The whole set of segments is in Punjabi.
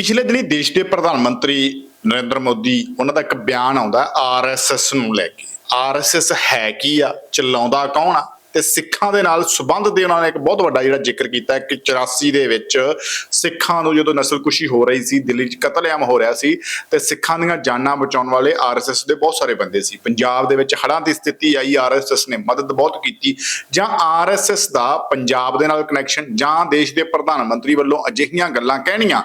ਪਿਛਲੇ ਦਿਨੀ ਦੇਸ਼ ਦੇ ਪ੍ਰਧਾਨ ਮੰਤਰੀ ਨਰਿੰਦਰ ਮੋਦੀ, ਉਹਨਾਂ ਦਾ ਇੱਕ ਬਿਆਨ ਆਉਂਦਾ ਆਰਐਸਐਸ ਨੂੰ ਲੈ ਕੇ। ਆਰਐਸਐਸ ਹੈ ਕੀ ਆ? ਚਲਾਉਂਦਾ ਕੌਣ ਆ? ਤੇ ਸਿੱਖਾਂ ਦੇ ਨਾਲ ਸੰਬੰਧ ਦੇ ਉਹਨਾਂ ਨੇ ਇੱਕ ਬਹੁਤ ਵੱਡਾ ਜਿਹੜਾ ਜ਼ਿਕਰ ਕੀਤਾ ਕਿ 84 ਦੇ ਵਿੱਚ ਸਿੱਖਾਂ ਨੂੰ ਜਦੋਂ ਨਸਲਕੁਸ਼ੀ ਹੋ ਰਹੀ ਸੀ, ਦਿੱਲੀ 'ਚ ਕਤਲੇਆਮ ਹੋ ਰਿਹਾ ਸੀ, ਤੇ ਸਿੱਖਾਂ ਦੀਆਂ ਜਾਨਾਂ ਬਚਾਉਣ ਵਾਲੇ ਆਰਐਸਐਸ ਦੇ ਬਹੁਤ ਸਾਰੇ ਬੰਦੇ ਸੀ। ਪੰਜਾਬ ਦੇ ਵਿੱਚ ਹੜ੍ਹਾਂ ਦੀ ਸਥਿਤੀ ਆਈ ਆਰਐਸਐਸ ਨੇ ਮਦਦ ਬਹੁਤ ਕੀਤੀ। ਜਾਂ ਆਰਐਸਐਸ ਦਾ ਪੰਜਾਬ ਦੇ ਨਾਲ ਕਨੈਕਸ਼ਨ ਜਾਂ ਦੇਸ਼ ਦੇ ਪ੍ਰਧਾਨ ਮੰਤਰੀ ਵੱਲੋਂ ਅਜਿਹੀਆਂ ਗੱਲਾਂ ਕਹਿਣੀਆਂ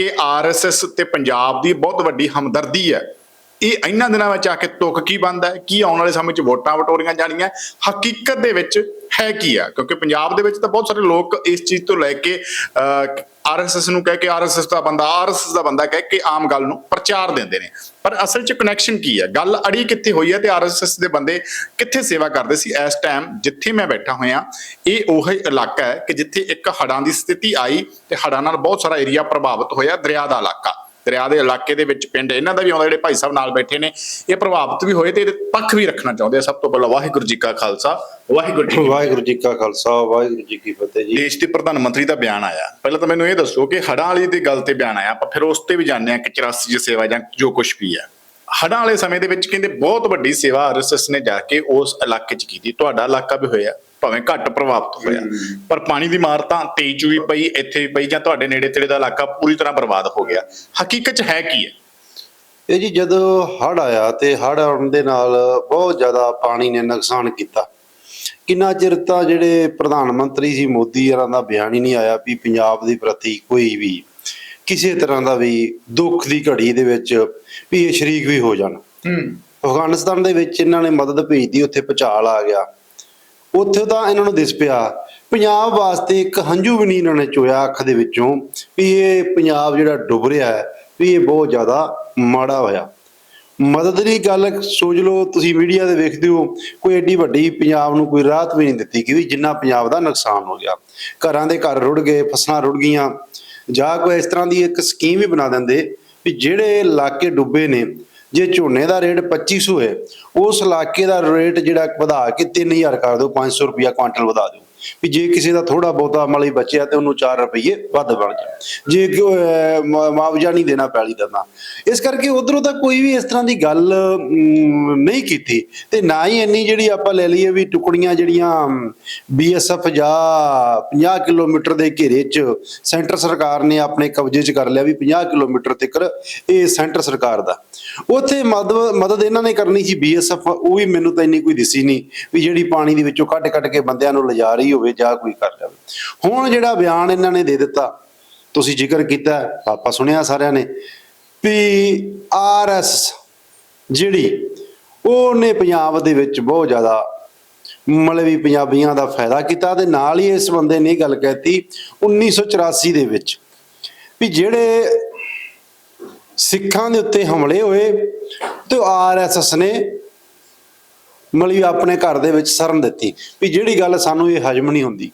ਕਿ ਆਰਐਸਐਸ ਤੇ ਪੰਜਾਬ ਦੀ ਬਹੁਤ ਵੱਡੀ ਹਮਦਰਦੀ ਹੈ। ਇਹ ਇਹਨਾਂ ਦਿਨਾਂ ਵਿੱਚ ਆ ਕੇ ਤੁਕ ਕੀ ਬੰਦਾ ਕੀ ਆਉਣ ਵਾਲੇ ਸਮੇਂ 'ਚ ਵੋਟਾਂ ਵਟੋਰੀਆਂ ਜਾਣੀਆਂ? ਹਕੀਕਤ ਦੇ ਵਿੱਚ ਹੈ ਕੀ ਆ? ਕਿਉਂਕਿ ਪੰਜਾਬ ਦੇ ਵਿੱਚ ਤਾਂ ਬਹੁਤ ਸਾਰੇ ਲੋਕ ਇਸ ਚੀਜ਼ ਤੋਂ ਲੈ ਕੇ ਆਰਐਸਐਸ ਨੂੰ ਕਹਿ ਕੇ ਆਰਐਸਐਸ ਦਾ ਬੰਦਾ ਆਰਐਸਐਸ ਦਾ ਬੰਦਾ ਕਹਿ ਕੇ ਆਮ ਗੱਲ ਨੂੰ ਪ੍ਰਚਾਰ ਦਿੰਦੇ ਨੇ। ਪਰ ਅਸਲ 'ਚ ਕਨੈਕਸ਼ਨ ਕੀ ਹੈ ਗੱਲ ਅੜੀ ਕਿੱਥੇ ਹੋਈ ਹੈ ਤੇ ਆਰਐਸਐਸ ਦੇ ਬੰਦੇ ਕਿੱਥੇ ਸੇਵਾ ਕਰਦੇ ਸੀ ਇਸ ਟਾਈਮ ਜਿੱਥੇ ਮੈਂ ਬੈਠਾ ਹੋਇਆ? ਇਹ ਉਹ ਇਲਾਕਾ ਹੈ ਕਿ ਜਿੱਥੇ ਇੱਕ ਹੜ੍ਹਾਂ ਦੀ ਸਥਿਤੀ ਆਈ ਤੇ ਹੜ੍ਹਾਂ ਨਾਲ ਬਹੁਤ ਸਾਰਾ ਏਰੀਆ ਪ੍ਰਭਾਵਿਤ ਹੋਇਆ ਦਰਿਆ ਦਾ ਇਲਾਕਾ। ਦਰਿਆ ਦੇ ਇਲਾਕੇ ਦੇ ਵਿੱਚ ਪਿੰਡ ਇਹਨਾਂ ਦਾ ਵੀ ਆਉਂਦਾ ਜਿਹੜੇ ਭਾਈ ਸਾਹਿਬ ਨਾਲ ਬੈਠੇ ਨੇ ਇਹ ਪ੍ਰਭਾਵਿਤ ਵੀ ਹੋਏ ਤੇ ਇਹਦੇ ਪੱਖ ਵੀ ਰੱਖਣਾ ਚਾਹੁੰਦੇ ਆ ਸਭ ਤੋਂ ਪਹਿਲਾਂ ਵਾਹਿਗੁਰੂ ਜੀ ਕਾ ਖਾਲਸਾ ਵਾਹਿਗੁਰੂ ਜੀ। ਵਾਹਿਗੁਰੂ ਜੀ ਕਾ ਖਾਲਸਾ ਵਾਹਿਗੁਰੂ ਜੀ ਕੀ ਫਤਿਹ ਜੀ। ਦੇਸ਼ ਦੇ ਪ੍ਰਧਾਨ ਮੰਤਰੀ ਦਾ ਬਿਆਨ ਆਇਆ। ਪਹਿਲਾਂ ਤਾਂ ਮੈਨੂੰ ਇਹ ਦੱਸੋ ਕਿ ਹੜ੍ਹਾਂ ਵਾਲੀ ਦੀ ਗੱਲ ਤੇ ਬਿਆਨ ਆਇਆ ਆਪਾਂ ਫਿਰ ਉਸ ਤੇ ਵੀ ਜਾਣਦੇ ਆ ਕਿ 84 ਜੀ ਸੇਵਾ ਜਾਂ ਜੋ ਕੁਝ ਵੀ ਹੈ। ਹੜ੍ਹਾਂ ਵਾਲੇ ਸਮੇਂ ਦੇ ਵਿੱਚ ਕਹਿੰਦੇ ਬਹੁਤ ਵੱਡੀ ਸੇਵਾ ਆਰਐਸਐਸ ਨੇ ਜਾ ਕੇ ਉਸ ਇਲਾਕੇ 'ਚ ਕੀਤੀ। ਤੁਹਾਡਾ ਇਲਾਕਾ ਵੀ ਹੋਇਆ। ਭਾਵੇਂ ਘੱਟ ਪ੍ਰਭਾਵਿਤ ਹੋਇਆ। ਪਰ ਪਾਣੀ ਦੀ ਮਾਰ ਤਾਂ 23 ਚ ਵੀ ਪਈ ਇੱਥੇ ਵੀ ਪਈ ਜਾਂ ਤੁਹਾਡੇ ਨੇੜੇ ਤੇੜੇ ਦਾ ਇਲਾਕਾ ਪੂਰੀ ਤਰ੍ਹਾਂ ਬਰਬਾਦ ਹੋ ਗਿਆ। ਹਕੀਕਤ 'ਚ ਹੈ ਕੀ ਹੈ? ਇਹ ਜੀ ਜਦੋਂ ਹੜ ਆਇਆ ਤੇ ਹੜ ਆਉਣ ਦੇ ਨਾਲ ਬਹੁਤ ਜ਼ਿਆਦਾ ਪਾਣੀ ਨੇ ਨੁਕਸਾਨ ਕੀਤਾ। ਕਿੰਨਾ ਚਿਰ ਤਾਂ ਜਿਹੜੇ ਪ੍ਰਧਾਨ ਮੰਤਰੀ ਸੀ ਮੋਦੀ ਯਾਰਾਂ ਦਾ ਬਿਆਨ ਹੀ ਨਹੀਂ ਆਇਆ ਵੀ ਪੰਜਾਬ ਦੇ ਪ੍ਰਤੀ ਕੋਈ ਵੀ ਕਿਸੇ ਤਰ੍ਹਾਂ ਦਾ ਵੀ ਦੁੱਖ ਦੀ ਘੜੀ ਦੇ ਵਿੱਚ ਵੀ ਇਹ ਸ਼ਰੀਕ ਵੀ ਹੋ ਜਾਣ। ਹੂੰ। ਅਫਗਾਨਿਸਤਾਨ ਦੇ ਵਿੱਚ ਇਹਨਾਂ ਨੇ ਮਦਦ ਭੇਜਦੀ ਉੱਥੇ ਭੁਚਾਲ ਆ ਗਿਆ। ਉੱਥੇ ਤਾਂ ਇਹਨਾਂ ਨੂੰ ਦਿਸ ਪਿਆ। ਪੰਜਾਬ ਵਾਸਤੇ ਇੱਕ ਹੰਝੂ ਵੀ ਨਹੀਂ ਇਹਨਾਂ ਨੇ ਚੋਇਆ ਅੱਖ ਦੇ ਵਿੱਚੋਂ ਵੀ ਇਹ ਪੰਜਾਬ ਜਿਹੜਾ ਡੁੱਬ ਰਿਹਾ ਹੈ, ਵੀ ਇਹ ਬਹੁਤ ਜ਼ਿਆਦਾ ਮਾੜਾ ਹੋਇਆ। ਮਦਦ ਦੀ ਗੱਲ ਸੋਚ ਲਓ, ਤੁਸੀਂ ਮੀਡੀਆ ਦੇ ਵੇਖਦੇ ਹੋ, ਕੋਈ ਐਡੀ ਵੱਡੀ ਪੰਜਾਬ ਨੂੰ ਕੋਈ ਰਾਹਤ ਵੀ ਨਹੀਂ ਦਿੱਤੀ ਕਿ ਵੀ ਜਿੰਨਾ ਪੰਜਾਬ ਦਾ ਨੁਕਸਾਨ ਹੋ ਗਿਆ। ਘਰਾਂ ਦੇ ਘਰ ਰੁੜ ਗਏ, ਫਸਲਾਂ ਰੁੜ ਗਈਆਂ। ਜਾਂ ਕੋਈ ਇਸ ਤਰ੍ਹਾਂ ਦੀ ਇੱਕ ਸਕੀਮ ਵੀ ਬਣਾ ਦਿੰਦੇ ਵੀ ਜਿਹੜੇ ਇਲਾਕੇ ਡੁੱਬੇ ਨੇ ਜੇ ਝੋਨੇ ਦਾ ਰੇਟ 2500 ਹੈ, ਉਸ ਇਲਾਕੇ ਦਾ ਰੇਟ ਜਿਹੜਾ ਵਧਾ ਕੇ 3000 ਕਰ ਦਿਓ 500 ਰੁਪਿਆ ਕੁਆਂਟਲ ਵਧਾ ਦਿਓ। ਵੀ ਜੇ ਕਿਸੇ ਦਾ ਥੋੜਾ ਬਹੁਤਾ ਮਲੀ ਬਚਿਆ ਤੇ ਉਹਨੂੰ 4 ਰੁਪਏ ਵੱਧ ਬਣ ਜਾ ਜੇ ਮੁਆਵਜ਼ਾ ਨਹੀਂ ਦੇਣਾ ਪੈਲੀ ਦਾ ਤਾਂ। ਇਸ ਕਰਕੇ ਉਧਰੋਂ ਤਾਂ ਕੋਈ ਵੀ ਇਸ ਤਰ੍ਹਾਂ ਦੀ ਗੱਲ ਨਹੀਂ ਕੀਤੀ। ਤੇ ਨਾ ਹੀ ਇੰਨੀ ਜਿਹੜੀ ਆਪਾਂ ਲੈ ਲਈਏ ਵੀ ਟੁਕੜੀਆਂ ਜਿਹੜੀਆਂ ਬੀਐਸਐਫ ਜਾਂ 50 ਕਿਲੋਮੀਟਰ ਦੇ ਘੇਰੇ 'ਚ ਸੈਂਟਰ ਸਰਕਾਰ ਨੇ ਆਪਣੇ ਕਬਜ਼ੇ 'ਚ ਕਰ ਲਿਆ ਵੀ 50 ਕਿਲੋਮੀਟਰ ਤੱਕ ਇਹ ਸੈਂਟਰ ਸਰਕਾਰ ਦਾ। ਉੱਥੇ ਮਦਦ ਮਦਦ ਇਹਨਾਂ ਨੇ ਕਰਨੀ ਸੀ ਬੀਐਸਐਫ ਉਹ ਵੀ ਮੈਨੂੰ ਤਾਂ ਇੰਨੀ ਕੋਈ ਦਿਸੀ ਨਹੀਂ ਵੀ ਜਿਹੜੀ ਪਾਣੀ ਦੇ ਵਿੱਚੋਂ ਕੱਟ ਕੱਟ ਕੇ ਬੰਦਿਆਂ ਨੂੰ ਲਿਜਾ ਰਹੀ ਹੋਵੇ ਜਾਂ ਕੋਈ ਕਰ ਜਾਵੇ। ਹੁਣ ਜਿਹੜਾ ਬਿਆਨ ਇਹਨਾਂ ਨੇ ਦੇ ਦਿੱਤਾ, ਤੁਸੀਂ ਜ਼ਿਕਰ ਕੀਤਾ ਆਪਾਂ ਸੁਣਿਆ ਸਾਰਿਆਂ ਨੇ, ਵੀ ਆਰਐਸ ਜਿਹੜੀ, ਉਹਨੇ ਪੰਜਾਬ ਦੇ ਵਿੱਚ ਬਹੁਤ ਜ਼ਿਆਦਾ ਮਲਵੀ ਪੰਜਾਬੀਆਂ ਦਾ ਫਾਇਦਾ ਕੀਤਾ ਤੇ ਨਾਲ ਹੀ ਇਸ ਬੰਦੇ ਨੇ ਇਹ ਗੱਲ ਕਹਿਤੀ 1984 ਦੇ ਵਿੱਚ, ਵੀ ਜਿਹੜੇ ਸਿੱਖਾਂ ਦੇ ਉੱਤੇ ਹਮਲੇ ਹੋਏ ਤੇ ਆਰਐਸਐਸ ਨੇ ਮਲੀ ਆਪਣੇ ਘਰ ਦੇ ਵਿੱਚ ਸ਼ਰਨ ਦਿੱਤੀ ਵੀ ਜਿਹੜੀ ਗੱਲ ਸਾਨੂੰ ਇਹ ਹਜਮ ਨਹੀਂ ਹੁੰਦੀ।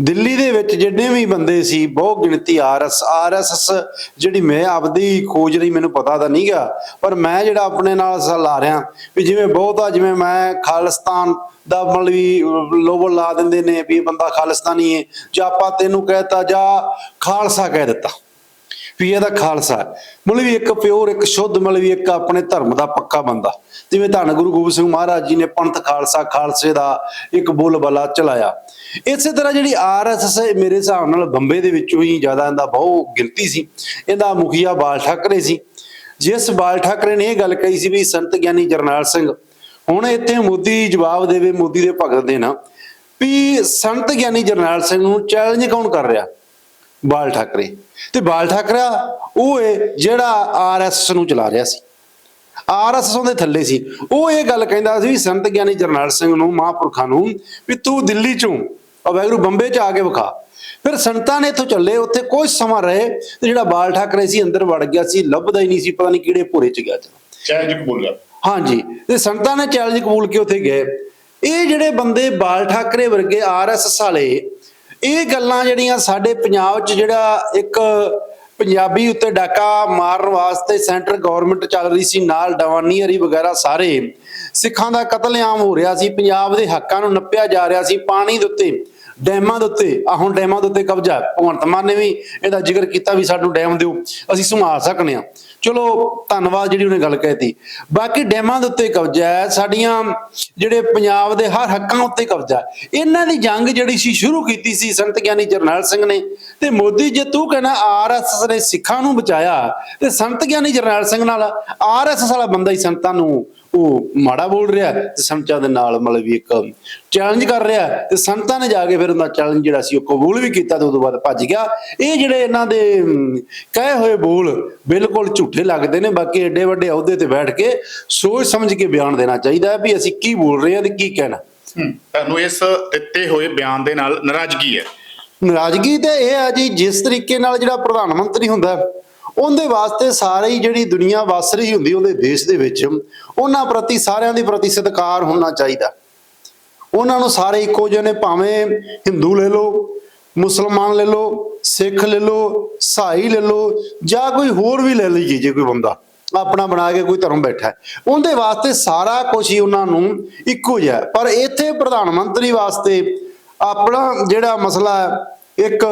ਦਿੱਲੀ ਦੇ ਵਿੱਚ ਜਿੰਨੇ ਵੀ ਬੰਦੇ ਸੀ, ਬਹੁਤ ਗਿਣਤੀ ਆਰਐਸ ਆਰਐਸਐਸ ਜਿਹੜੀ ਮੈਂ ਆਪਦੀ ਖੋਜ ਲਈ ਮੈਨੂੰ ਪਤਾ ਤਾਂ ਨਹੀਂਗਾ ਪਰ ਮੈਂ ਜਿਹੜਾ ਆਪਣੇ ਨਾਲ ਸ- ਲਾ ਰਿਹਾ ਵੀ ਜਿਵੇਂ ਬਹੁਤਾ ਜਿਵੇਂ ਮੈਂ ਖਾਲਿਸਤਾਨ ਦਾ ਮਤਲਬ ਵੀ ਲੋਬਲ ਲਾ ਦਿੰਦੇ ਨੇ ਵੀ ਬੰਦਾ ਖਾਲਿਸਤਾਨੀ ਹੈ ਜਾਂ ਆਪਾਂ ਤੈਨੂੰ ਕਹਿਤਾ ਜਾਂ ਖਾਲਸਾ ਕਹਿ ਦਿੱਤਾ। ਵੀ ਇਹਦਾ ਖਾਲਸਾ ਮਤਲਬ ਵੀ ਇੱਕ ਪਿਓਰ ਇੱਕ ਸ਼ੁੱਧ, ਮਤਲਬ ਵੀ ਇੱਕ ਆਪਣੇ ਧਰਮ ਦਾ ਪੱਕਾ ਬੰਦਾ। ਜਿਵੇਂ ਧੰਨ ਗੁਰੂ ਗੋਬਿੰਦ ਸਿੰਘ ਮਹਾਰਾਜ ਜੀ ਨੇ ਪੰਥ ਖਾਲਸਾ, ਖਾਲਸੇ ਦਾ ਇੱਕ ਬੋਲਬਾਲਾ ਚਲਾਇਆ। ਇਸੇ ਤਰ੍ਹਾਂ ਜਿਹੜੀ ਆਰਐਸਐਸ ਮੇਰੇ ਹਿਸਾਬ ਨਾਲ ਬੰਬੇ ਦੇ ਵਿੱਚੋਂ ਹੀ ਜ਼ਿਆਦਾ ਇਹਦਾ ਬਹੁਤ ਗਿਣਤੀ ਸੀ। ਇਹਦਾ ਮੁਖੀਆ ਬਾਲ ਠਾਕਰੇ ਸੀ। ਜਿਸ ਬਾਲ ਠਾਕਰੇ ਨੇ ਇਹ ਗੱਲ ਕਹੀ ਸੀ ਵੀ ਸੰਤ ਗਿਆਨੀ ਜਰਨੈਲ ਸਿੰਘ, ਹੁਣ ਇੱਥੇ ਮੋਦੀ ਜਵਾਬ ਦੇਵੇ, ਮੋਦੀ ਦੇ ਭਗਤ ਦੇ ਨਾ, ਵੀ ਸੰਤ ਗਿਆਨੀ ਜਰਨੈਲ ਸਿੰਘ ਨੂੰ ਚੈਲੰਜ ਕੌਣ ਕਰ ਰਿਹਾ? ਬਾਲ ਠਾਕਰੇ। ਤੇ ਬਾਲ ਠਾਕਰਾ ਉਹ ਹੈ ਜਿਹੜਾ ਆਰਐਸਐਸ ਨੂੰ ਚਲਾ ਰਿਹਾ ਸੀ। ਆਰਐਸਐਸ ਉਹਦੇ ਥੱਲੇ ਸੀ। ਉਹ ਇਹ ਗੱਲ ਕਹਿੰਦਾ ਸੀ ਸੰਤ ਗਿਆਨੀ ਜਰਨੈਲ ਸਿੰਘ ਨੂੰ ਮਹਾਂਪੁਰਖਾਂ ਨੂੰ ਵੀ ਤੂੰ ਦਿੱਲੀ ਚੋਂ ਆ ਵੈਗਰੂ ਬੰਬੇ ਚ ਆ ਕੇ ਵਿਖਾ। ਫਿਰ ਸੰਤਾਂ ਨੇ ਇੱਥੋਂ ਚੱਲੇ ਉੱਥੇ ਕੁਝ ਸਮਾਂ ਰਹੇ ਤੇ ਜਿਹੜਾ ਬਾਲ ਠਾਕਰੇ ਸੀ ਅੰਦਰ ਵੜ ਗਿਆ ਸੀ ਲੱਭਦਾ ਹੀ ਨਹੀਂ ਸੀ ਪਤਾ ਨਹੀਂ ਕਿਹੜੇ ਭੋਰੇ ਚ ਗਿਆ ਚਲੋ ਚਾਹੇ ਜੀ ਕਬੂਲ ਕਰ। ਹਾਂਜੀ ਤੇ ਸੰਤਾਂ ਨੇ ਚੈਲੰਜ ਕਬੂਲ ਕੇ ਉੱਥੇ ਗਏ? ਇਹ ਜਿਹੜੇ ਬੰਦੇ ਬਾਲ ਠਾਕਰੇ ਵਰਗੇ ਆਰਐਸਐਸ ਵਾਲੇ ਇਹ ਗੱਲਾਂ ਜਿਹੜੀਆਂ ਸਾਡੇ ਪੰਜਾਬ 'ਚ ਜਿਹੜਾ ਇੱਕ ਪੰਜਾਬੀ ਉੱਤੇ ਡਾਕਾ ਮਾਰਨ ਵਾਸਤੇ ਸੈਂਟਰ ਗਵਰਨਮੈਂਟ ਚੱਲ ਰਹੀ ਸੀ, ਨਾਲ ਡਵਾਨੀਅਰੀ ਵਗੈਰਾ ਸਾਰੇ, ਸਿੱਖਾਂ ਦਾ ਕਤਲੇਆਮ ਹੋ ਰਿਹਾ ਸੀ, ਪੰਜਾਬ ਦੇ ਹੱਕਾਂ ਨੂੰ ਨੱਪਿਆ ਜਾ ਰਿਹਾ ਸੀ, ਪਾਣੀ ਦੇ ਉੱਤੇ ਡੈਮਾਂ ਦੇ ਉੱਤੇ ਆ ਹੁਣ ਡੈਮਾਂ ਦੇ ਉੱਤੇ ਕਬਜ਼ਾ ਭਗਵੰਤ ਮਾਨ ਨੇ ਵੀ ਇਹਦਾ ਜ਼ਿਕਰ ਕੀਤਾ ਵੀ ਸਾਨੂੰ ਡੈਮ ਦਿਓ, ਅਸੀਂ ਸੰਭਾਲ ਸਕਨੇ ਆ। ਚਲੋ, ਧੰਨਵਾਦ ਜਿਹੜੀ ਉਹਨੇ ਗੱਲ ਕਹਿਤੀ। ਬਾਕੀ ਡੈਮਾਂ ਦੇ ਉੱਤੇ ਕਬਜ਼ਾ ਹੈ, ਸਾਡੀਆਂ ਜਿਹੜੇ ਪੰਜਾਬ ਦੇ ਹਰ ਹੱਕਾਂ ਉੱਤੇ ਕਬਜ਼ਾ ਇਹਨਾਂ ਦੀ ਜੰਗ ਜਿਹੜੀ ਸੀ, ਸ਼ੁਰੂ ਕੀਤੀ ਸੀ ਸੰਤ ਗਿਆਨੀ ਜਰਨੈਲ ਸਿੰਘ ਨੇ। ਤੇ ਮੋਦੀ ਜੇ ਤੂੰ ਕਹਿੰਦਾ ਆਰਐਸਐਸ ਨੇ ਸਿੱਖਾਂ ਨੂੰ ਬਚਾਇਆ, ਤੇ ਸੰਤ ਗਿਆਨੀ ਜਰਨੈਲ ਸਿੰਘ ਨਾਲ ਆਰਐਸਐਸ ਵਾਲਾ ਬੰਦਾ ਹੀ ਸੰਤਾਂ ਨੂੰ ਉਹ ਮਾੜਾ ਬੋਲ ਰਿਹਾ ਤੇ ਸੰਤਾਂ ਦੇ ਨਾਲ ਮਤਲਬ ਵੀ ਇੱਕ ਚੈਲੰਜ ਕਰ ਰਿਹਾ ਤੇ ਸੰਤਾਂ ਨੇ ਜਾ ਕੇ ਫਿਰ ਉਹਦਾ ਚੈਲੰਜ ਜਿਹੜਾ ਸੀ ਉਹ ਕਬੂਲ ਵੀ ਕੀਤਾ ਤੇ ਉਦੋਂ ਬਾਅਦ ਭੱਜ ਗਿਆ। ਇਹ ਜਿਹੜੇ ਇਹਨਾਂ ਦੇ ਕਹੇ ਹੋਏ ਬੋਲ ਬਿਲਕੁਲ ਝੂਠੇ ਲੱਗਦੇ ਨੇ ਬਾਕੀ ਏਡੇ ਵੱਡੇ ਅਹੁਦੇ ਤੇ ਬੈਠ ਕੇ ਸੋਚ ਸਮਝ ਕੇ ਬਿਆਨ ਦੇਣਾ ਚਾਹੀਦਾ ਹੈ ਵੀ ਅਸੀਂ ਕੀ ਬੋਲ ਰਹੇ ਹਾਂ ਤੇ ਕੀ ਕਹਿਣਾ। ਤੁਹਾਨੂੰ ਇਸ ਦਿੱਤੇ ਹੋਏ ਬਿਆਨ ਦੇ ਨਾਲ ਨਾਰਾਜ਼ਗੀ ਹੈ। ਨਾਰਾਜ਼ਗੀ ਤੇ ਇਹ ਹੈ ਜੀ ਜਿਸ ਤਰੀਕੇ ਨਾਲ ਜਿਹੜਾ ਪ੍ਰਧਾਨ ਮੰਤਰੀ ਹੁੰਦਾ ਉਹਦੇ ਵਾਸਤੇ ਸਾਰੀ ਜਿਹੜੀ ਦੁਨੀਆ ਵਸ ਰਹੀ ਹੁੰਦੀ ਉਹਦੇ ਦੇਸ਼ ਦੇ ਵਿੱਚ, ਉਹਨਾਂ ਪ੍ਰਤੀ, ਸਾਰਿਆਂ ਦੇ ਪ੍ਰਤੀ ਸਤਿਕਾਰ ਹੋਣਾ ਚਾਹੀਦਾ। ਉਹਨਾਂ ਨੂੰ ਸਾਰੇ ਇੱਕੋ ਜਿਹੇ ਨੇ, ਭਾਵੇਂ ਹਿੰਦੂ ਲੈ ਲਓ, ਮੁਸਲਮਾਨ ਲੈ ਲਓ, ਸਿੱਖ ਲੈ ਲਓ ਸਾਈ ਲੈ ਲਓ, ਜਾਂ ਕੋਈ ਹੋਰ ਵੀ ਲੈ ਲਈਏ, ਜੇ ਕੋਈ ਬੰਦਾ ਆਪਣਾ ਬਣਾ ਕੇ ਕੋਈ ਧਰਮ ਬੈਠਾ ਹੈ। ਉਹਦੇ ਵਾਸਤੇ ਸਾਰਾ ਕੁਝ ਹੀ ਉਹਨਾਂ ਨੂੰ ਇੱਕੋ ਜਿਹਾ ਪਰ ਇੱਥੇ ਪ੍ਰਧਾਨ ਮੰਤਰੀ ਵਾਸਤੇ ਆਪਣਾ ਜਿਹੜਾ ਮਸਲਾ ਹੈ ਇੱਕ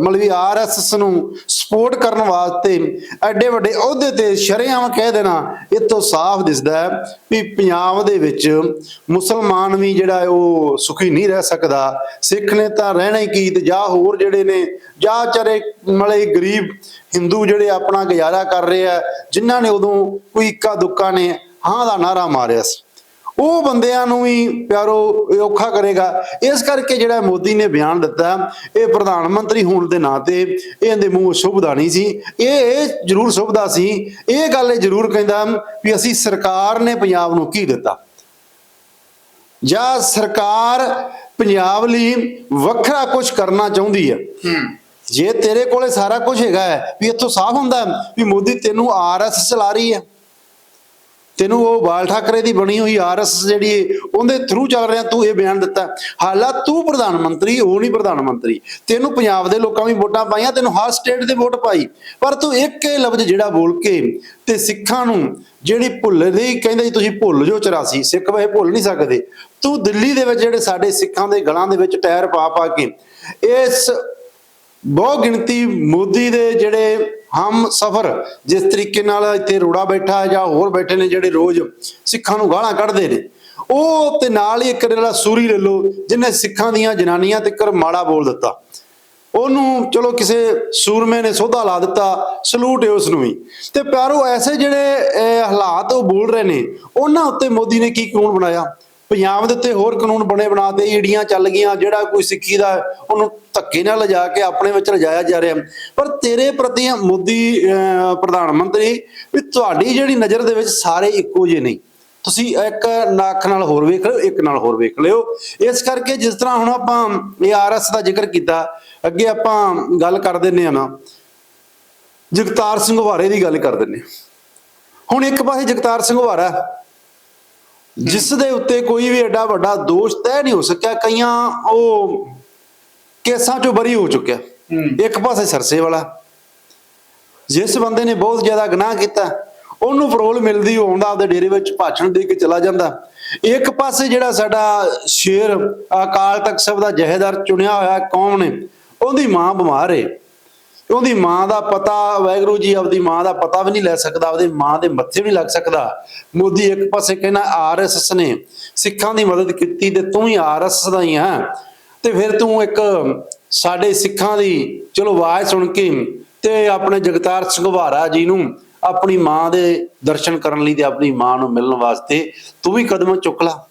ਮਲਵੀ ਆਰਐਸਐਸ ਨੂੰ ਸਪੋਰਟ ਕਰਨ ਵਾਸਤੇ ਐਡੇ ਵੱਡੇ ਅਹੁਦੇ ਤੇ ਸ਼ਰੇਆਮ ਕਹਿ ਦੇਣਾ, ਇਹ ਤੋਂ ਸਾਫ਼ ਦਿਸਦਾ ਹੈ ਵੀ ਪੰਜਾਬ ਦੇ ਵਿੱਚ ਮੁਸਲਮਾਨ ਵੀ ਜਿਹੜਾ ਉਹ ਸੁਖੀ ਨਹੀਂ ਰਹਿ ਸਕਦਾ। ਸਿੱਖ ਨੇ ਤਾਂ ਰਹਿਣਾ ਹੀ ਕੀ ਤੇ ਜਾਂ ਹੋਰ ਜਿਹੜੇ ਨੇ, ਜਾਂ ਚਾਰੇ ਮਲੇ ਗਰੀਬ ਹਿੰਦੂ ਜਿਹੜੇ ਆਪਣਾ ਗੁਜ਼ਾਰਾ ਕਰ ਰਹੇ ਆ, ਜਿਨ੍ਹਾਂ ਨੇ ਉਦੋਂ ਕੋਈ ਇੱਕਾ ਦੁੱਕਾ ਨੇ, ਹਾਂ ਦਾ ਨਾਰਾ ਮਾਰਿਆ ਸੀ। ਉਹ ਬੰਦਿਆਂ ਨੂੰ ਵੀ ਪਿਆਰੋ ਔਖਾ ਕਰੇਗਾ। ਇਸ ਕਰਕੇ ਜਿਹੜਾ ਮੋਦੀ ਨੇ ਬਿਆਨ ਦਿੱਤਾ ਇਹ ਪ੍ਰਧਾਨ ਮੰਤਰੀ ਹੋਣ ਦੇ ਨਾਤੇ ਇਹ ਇਹਦੇ ਮੂੰਹ ਸ਼ੁਭਦਾ ਨਹੀਂ ਸੀ। ਇਹ ਜ਼ਰੂਰ ਸ਼ੁਭਦਾ ਸੀ। ਇਹ ਗੱਲ ਇਹ ਜ਼ਰੂਰ ਕਹਿੰਦਾ ਵੀ ਅਸੀਂ ਸਰਕਾਰ ਨੇ ਪੰਜਾਬ ਨੂੰ ਕੀ ਦਿੱਤਾ? ਜਾਂ ਸਰਕਾਰ ਪੰਜਾਬ ਲਈ ਵੱਖਰਾ ਕੁਝ ਕਰਨਾ ਚਾਹੁੰਦੀ ਹੈ? ਜੇ ਤੇਰੇ ਕੋਲੇ ਸਾਰਾ ਕੁਝ ਹੈਗਾ ਹੈ, ਵੀ ਇੱਥੋਂ ਸਾਫ਼ ਹੁੰਦਾ ਵੀ ਮੋਦੀ ਤੈਨੂੰ ਆਰਐਸ ਚਲਾ ਰਹੀ ਹੈ। ਤੈਨੂੰ ਉਹ ਬਾਲ ਠਾਕਰੇ ਦੀ ਬਣੀ ਹੋਈ ਆਰਐਸ ਜਿਹੜੀ ਉਹਦੇ ਥਰੂ ਚੱਲ ਰਿਹਾ, ਤੂੰ ਇਹ ਬਿਆਨ ਦਿੱਤਾ। ਹਾਲਾ ਤੂੰ ਪ੍ਰਧਾਨ ਮੰਤਰੀ, ਉਹ ਨਹੀਂ ਪ੍ਰਧਾਨ ਮੰਤਰੀ। ਤੈਨੂੰ ਪੰਜਾਬ ਦੇ ਲੋਕਾਂ ਵੀ ਵੋਟਾਂ ਪਾਈਆਂ, ਤੈਨੂੰ ਹਰ ਸਟੇਟ ਦੇ ਵੋਟ ਪਾਈ। ਪਰ ਤੂੰ ਇੱਕ ਇਹ ਲਫ਼ਜ਼ ਜਿਹੜਾ ਬੋਲ ਕੇ ਤੇ ਸਿੱਖਾਂ ਨੂੰ ਜਿਹੜੀ ਭੁੱਲ ਦੀ ਕਹਿੰਦੇ ਜੀ ਤੁਸੀਂ ਭੁੱਲ ਜੋ 84 ਸਿੱਖ ਵੇ ਭੁੱਲ ਨਹੀਂ ਸਕਦੇ। ਤੂੰ ਦਿੱਲੀ ਦੇ ਵਿੱਚ ਜਿਹੜੇ ਸਾਡੇ ਸਿੱਖਾਂ ਦੇ ਗਲਾਂ ਦੇ ਵਿੱਚ ਟਾਇਰ ਪਾ ਪਾ ਕੇ, ਇਸ ਬਹੁ ਗਿਣਤੀ ਮੋਦੀ ਦੇ ਜਿਹੜੇ ਹਮ ਸਫਰ ਜਿਸ ਤਰੀਕੇ ਨਾਲ ਇੱਥੇ ਰੋੜਾ ਬੈਠਾ ਜਾਂ ਹੋਰ ਬੈਠੇ ਨੇ ਜਿਹੜੇ ਰੋਜ਼ ਸਿੱਖਾਂ ਨੂੰ ਗਾਲਾਂ ਕੱਢਦੇ ਨੇ ਉਹ ਤੇ ਨਾਲ ਹੀ ਇੱਕ ਜਿਹੜਾ ਸੂਰੀ ਲੈ ਲਓ ਜਿਹਨੇ ਸਿੱਖਾਂ ਦੀਆਂ ਜਨਾਨੀਆਂ ਤੱਕ ਮਾੜਾ ਬੋਲ ਦਿੱਤਾ। ਉਹਨੂੰ ਚਲੋ ਕਿਸੇ ਸੂਰਮੇ ਨੇ ਸੋਧਾ ਲਾ ਦਿੱਤਾ ਸਲੂਟ ਹੈ ਉਸ ਨੂੰ ਵੀ। ਤੇ ਪਿਆਰੋ ਐਸੇ ਜਿਹੜੇ ਅਹ, ਹਾਲਾਤ ਉਹ ਬੋਲ ਰਹੇ ਨੇ ਉਹਨਾਂ ਉੱਤੇ ਮੋਦੀ ਨੇ ਕੀ ਕਾਨੂੰਨ ਬਣਾਇਆ? ਪੰਜਾਬ ਦੇ ਉੱਤੇ ਹੋਰ ਕਾਨੂੰਨ ਬਣੇ ਬਣਾਤੇ ਈੜੀਆਂ ਚੱਲ ਗਈਆਂ ਜਿਹੜਾ ਕੋਈ ਸਿੱਖੀ ਦਾ ਉਹਨੂੰ ਧੱਕੇ ਨਾਲ ਲਿਜਾ ਕੇ ਆਪਣੇ ਵਿੱਚ ਲਿਜਾਇਆ ਜਾ ਰਿਹਾ। ਪਰ ਤੇਰੇ ਪ੍ਰਤੀ ਮੋਦੀ ਅਹ, ਪ੍ਰਧਾਨ ਮੰਤਰੀ ਵੀ ਤੁਹਾਡੀ ਜਿਹੜੀ ਨਜ਼ਰ ਦੇ ਵਿੱਚ ਸਾਰੇ ਇੱਕੋ ਜਿਹੇ ਨਹੀਂ ਤੁਸੀਂ ਇੱਕ ਨੱਖ ਨਾਲ ਹੋਰ ਵੇਖ ਲਿਓ ਇੱਕ ਨਾਲ ਹੋਰ ਵੇਖ ਲਿਓ। ਇਸ ਕਰਕੇ ਜਿਸ ਤਰ੍ਹਾਂ ਹੁਣ ਆਪਾਂ ਇਹ ਆਰਐਸ ਦਾ ਜ਼ਿਕਰ ਕੀਤਾ ਅੱਗੇ ਆਪਾਂ ਗੱਲ ਕਰ ਦਿੰਨੇ ਆ ਨਾ ਜਗਤਾਰ ਸਿੰਘ ਹਵਾਰੇ ਦੀ ਗੱਲ ਕਰ ਦਿੰਨੇ ਹੁਣ ਇੱਕ ਪਾਸੇ ਜਗਤਾਰ ਸਿੰਘ ਹਵਾਰਾ ਜਿਸ ਦੇ ਉੱਤੇ ਕੋਈ ਵੀ ਐਡਾ ਵੱਡਾ ਦੋਸ਼ ਤੈਅ ਨਹੀਂ ਹੋ ਸਕਿਆ ਕਈਆਂ ਉਹ ਕੇਸਾਂ ਚੋਂ ਬਰੀ ਹੋ ਚੁੱਕਿਆ। ਇੱਕ ਪਾਸੇ ਸਰਸੇ ਵਾਲਾ ਜਿਸ ਬੰਦੇ ਨੇ ਬਹੁਤ ਜ਼ਿਆਦਾ ਗੁਨਾਹ ਕੀਤਾ ਉਹਨੂੰ ਪਰੋਲ ਮਿਲਦੀ ਆਉਂਦਾ ਆਪਦੇ ਡੇਰੇ ਵਿੱਚ ਭਾਸ਼ਣ ਦੇ ਕੇ ਚਲਾ ਜਾਂਦਾ। ਇੱਕ ਪਾਸੇ ਜਿਹੜਾ ਸਾਡਾ ਸ਼ੇਰ ਅਕਾਲ ਤਖਤ ਸਾਹਿਬ ਦਾ ਜਹੇਦਾਰ ਚੁਣਿਆ ਹੋਇਆ ਕੌਮ ਨੇ ਉਹਦੀ ਮਾਂ ਬਿਮਾਰ ਏ। ਉਹਦੀ ਮਾਂ ਦਾ ਪਤਾ ਵੈਗਰੂ ਜੀ ਆਪਦੀ ਮਾਂ ਦਾ ਪਤਾ ਵੀ ਨਹੀਂ ਲੈ ਸਕਦਾ, ਆਪਦੀ ਮਾਂ ਦੇ ਮੱਥੇ ਵੀ ਨਹੀਂ ਲੱਗ ਸਕਦਾ। ਮੋਦੀ ਇੱਕ ਪਾਸੇ ਕਹਿੰਦਾ ਆਰਐਸਐਸ ਨੇ ਸਿੱਖਾਂ ਦੀ ਮਦਦ ਕੀਤੀ ਤੇ ਤੂੰ ਹੀ ਆਰਐਸਐਸ ਦਾ ਹੀ ਆ। ਤੇ ਫਿਰ ਤੂੰ ਇੱਕ ਸਾਡੇ ਸਿੱਖਾਂ ਦੀ, ਚਲੋ ਆਵਾਜ਼ ਸੁਣ ਕੇ ਤੇ ਆਪਣੇ ਜਗਤਾਰ ਸਿੰਘ ਹਵਾਰਾ ਜੀ ਨੂੰ ਆਪਣੀ ਮਾਂ ਦੇ ਦਰਸ਼ਨ ਕਰਨ ਲਈ ਤੇ ਆਪਣੀ ਮਾਂ ਨੂੰ ਮਿਲਣ ਵਾਸਤੇ ਤੂੰ ਵੀ ਕਦਮ ਚੁੱਕ ਲਾ।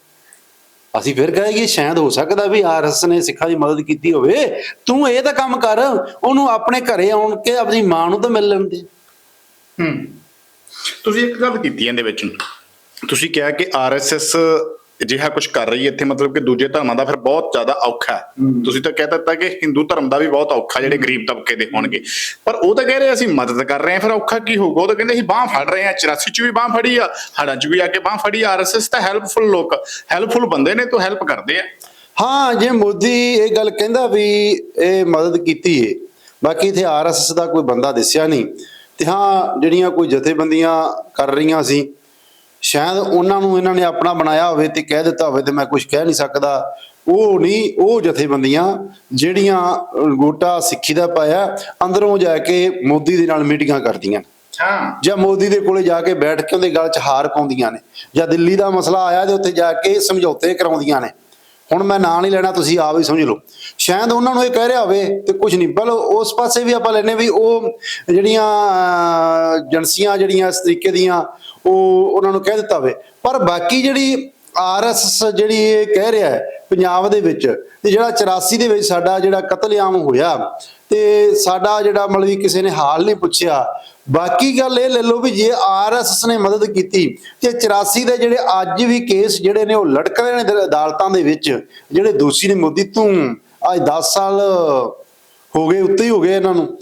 ਅਸੀਂ ਫਿਰ ਕਹਾਂਗੇ, ਸ਼ਾਇਦ ਹੋ ਸਕਦਾ ਵੀ ਆਰਐਸ ਨੇ ਸਿੱਖਾਂ ਦੀ ਮਦਦ ਕੀਤੀ ਹੋਵੇ। ਤੂੰ ਇਹ ਤਾਂ ਕੰਮ ਕਰ, ਉਹਨੂੰ ਆਪਣੇ ਘਰੇ ਆਉਣ ਕੇ ਆਪਣੀ ਮਾਂ ਨੂੰ ਤਾਂ ਮਿਲ ਲੈਂਦੇ। ਹੂੰ। ਤੁਸੀਂ ਇੱਕ ਗੱਲ ਕੀਤੀ ਇਹਦੇ ਵਿੱਚ। ਤੁਸੀਂ ਕਿਹਾ ਕਿ ਆਰਐਸਐਸ ਅਜਿਹਾ ਕੁਝ ਕਰ ਰਹੀ ਹੈ ਇੱਥੇ ਮਤਲਬ ਕਿ ਦੂਜੇ ਧਰਮਾਂ ਦਾ ਫਿਰ ਬਹੁਤ ਜ਼ਿਆਦਾ ਔਖਾ ਹੈ। ਤੁਸੀਂ ਤਾਂ ਕਹਿ ਦਿੱਤਾ ਕਿ ਹਿੰਦੂ ਧਰਮ ਦਾ ਵੀ ਬਹੁਤ ਔਖਾ ਜਿਹੜੇ ਗਰੀਬ ਤਬਕੇ ਦੇ ਹੋਣਗੇ। ਪਰ ਉਹ ਤਾਂ ਕਹਿ ਰਹੇ ਅਸੀਂ ਮਦਦ ਕਰ ਰਹੇ ਹਾਂ ਫਿਰ ਔਖਾ ਕੀ ਹੋਊਗਾ? ਉਹ ਤਾਂ ਕਹਿੰਦੇ ਅਸੀਂ ਬਾਹ ਫੜ ਰਹੇ ਹਾਂ 84 ਚ ਵੀ ਬਾਹ ਫੜੀ ਆ ਹੜਾਂ ਚ ਵੀ ਆ ਕੇ ਬਾਹ ਫੜੀ ਆਰਐਸਐਸ ਤਾਂ ਹੈਲਪਫੁਲ ਲੋਕ ਹੈਲਪਫੁਲ ਬੰਦੇ ਨੇ ਤਾਂ ਹੈਲਪ ਕਰਦੇ ਆ। ਹਾਂ ਜੇ ਮੋਦੀ ਇਹ ਗੱਲ ਕਹਿੰਦਾ ਵੀ ਇਹ ਮਦਦ ਕੀਤੀ ਏ ਬਾਕੀ ਇਥੇ ਆਰਐਸਐਸ ਦਾ ਕੋਈ ਬੰਦਾ ਦਿਸਿਆ ਨਹੀਂ। ਤੇ ਹਾਂ ਜਿਹੜੀਆਂ ਕੋਈ ਜਥੇਬੰਦੀਆਂ ਕਰ ਰਹੀਆਂ ਸੀ ਸ਼ਾਇਦ ਉਹਨਾਂ ਨੂੰ ਇਹਨਾਂ ਨੇ ਆਪਣਾ ਬਣਾਇਆ ਹੋਵੇ ਤੇ ਕਹਿ ਦਿੱਤਾ ਹੋਵੇ ਤੇ ਮੈਂ ਕੁਝ ਕਹਿ ਨਹੀਂ ਸਕਦਾ। ਉਹ ਨਹੀਂ ਉਹ ਜਥੇਬੰਦੀਆਂ ਜਿਹੜੀਆਂ ਗੋਟਾ ਸਿੱਖੀ ਦਾ ਪਾਇਆ ਅੰਦਰੋਂ ਜਾ ਕੇ ਮੋਦੀ ਦੇ ਨਾਲ ਮੀਟਿੰਗਾਂ ਕਰਦੀਆਂ ਹਾਂ। ਜਾਂ ਮੋਦੀ ਦੇ ਕੋਲੇ ਜਾ ਕੇ ਬੈਠ ਕੇ ਉਹਦੇ ਗਲ 'ਚ ਹਾਰ ਪਾਉਂਦੀਆਂ ਨੇ। ਜਾਂ ਦਿੱਲੀ ਦਾ ਮਸਲਾ ਆਇਆ ਤੇ ਉੱਥੇ ਜਾ ਕੇ ਸਮਝੌਤੇ ਕਰਾਉਂਦੀਆਂ ਨੇ। ਹੁਣ ਮੈਂ ਨਾਂ ਨਹੀਂ ਲੈਣਾ, ਤੁਸੀਂ ਆਪ ਹੀ ਸਮਝ ਲਓ। ਸ਼ਾਇਦ ਉਹਨਾਂ ਨੂੰ ਇਹ ਕਹਿ ਰਿਹਾ ਹੋਵੇ ਤੇ ਕੁਝ ਨਹੀਂ। ਬਲ ਉਸ ਪਾਸੇ ਵੀ ਆਪਾਂ ਲੈਨੇ ਵੀ ਉਹ ਜਿਹੜੀਆਂ ਏਜੰਸੀਆਂ ਜਿਹੜੀਆਂ ਇਸ ਤਰੀਕੇ ਦੀਆਂ, ਉਹ ਉਹਨਾਂ ਨੂੰ ਕਹਿ ਦਿੱਤਾ ਹੋਵੇ। ਪਰ ਬਾਕੀ ਜਿਹੜੀ ਆਰਐਸਐਸ ਜਿਹੜੀ ਇਹ ਕਹਿ ਰਿਹਾ ਹੈ, ਪੰਜਾਬ ਦੇ ਵਿੱਚ, ਤੇ ਜਿਹੜਾ 84 ਦੇ ਵਿੱਚ ਸਾਡਾ ਜਿਹੜਾ ਕਤਲੇਆਮ ਹੋਇਆ, ਤੇ ਸਾਡਾ ਜਿਹੜਾ ਮਤਲਬ ਕਿਸੇ ਨੇ ਹਾਲ ਨਹੀਂ ਪੁੱਛਿਆ ਬਾਕੀ ਗੱਲ ਇਹ ਲੈ ਲਓ ਵੀ ਜੇ ਆਰਐਸਐਸ ਨੇ ਮਦਦ ਕੀਤੀ ਤੇ 84 ਦੇ ਜਿਹੜੇ ਅੱਜ ਵੀ ਕੇਸ ਜਿਹੜੇ ਨੇ ਉਹ ਲਟਕ ਰਹੇ ਨੇ ਅਦਾਲਤਾਂ ਦੇ ਵਿੱਚ ਜਿਹੜੇ ਦੋਸ਼ੀ ਨੇ ਮੋਦੀ ਤੂੰ ਅੱਜ 10 ਸਾਲ ਹੋ ਗਏ ਉੱਤੇ ਹੀ ਹੋ ਗਏ ਇਹਨਾਂ ਨੂੰ।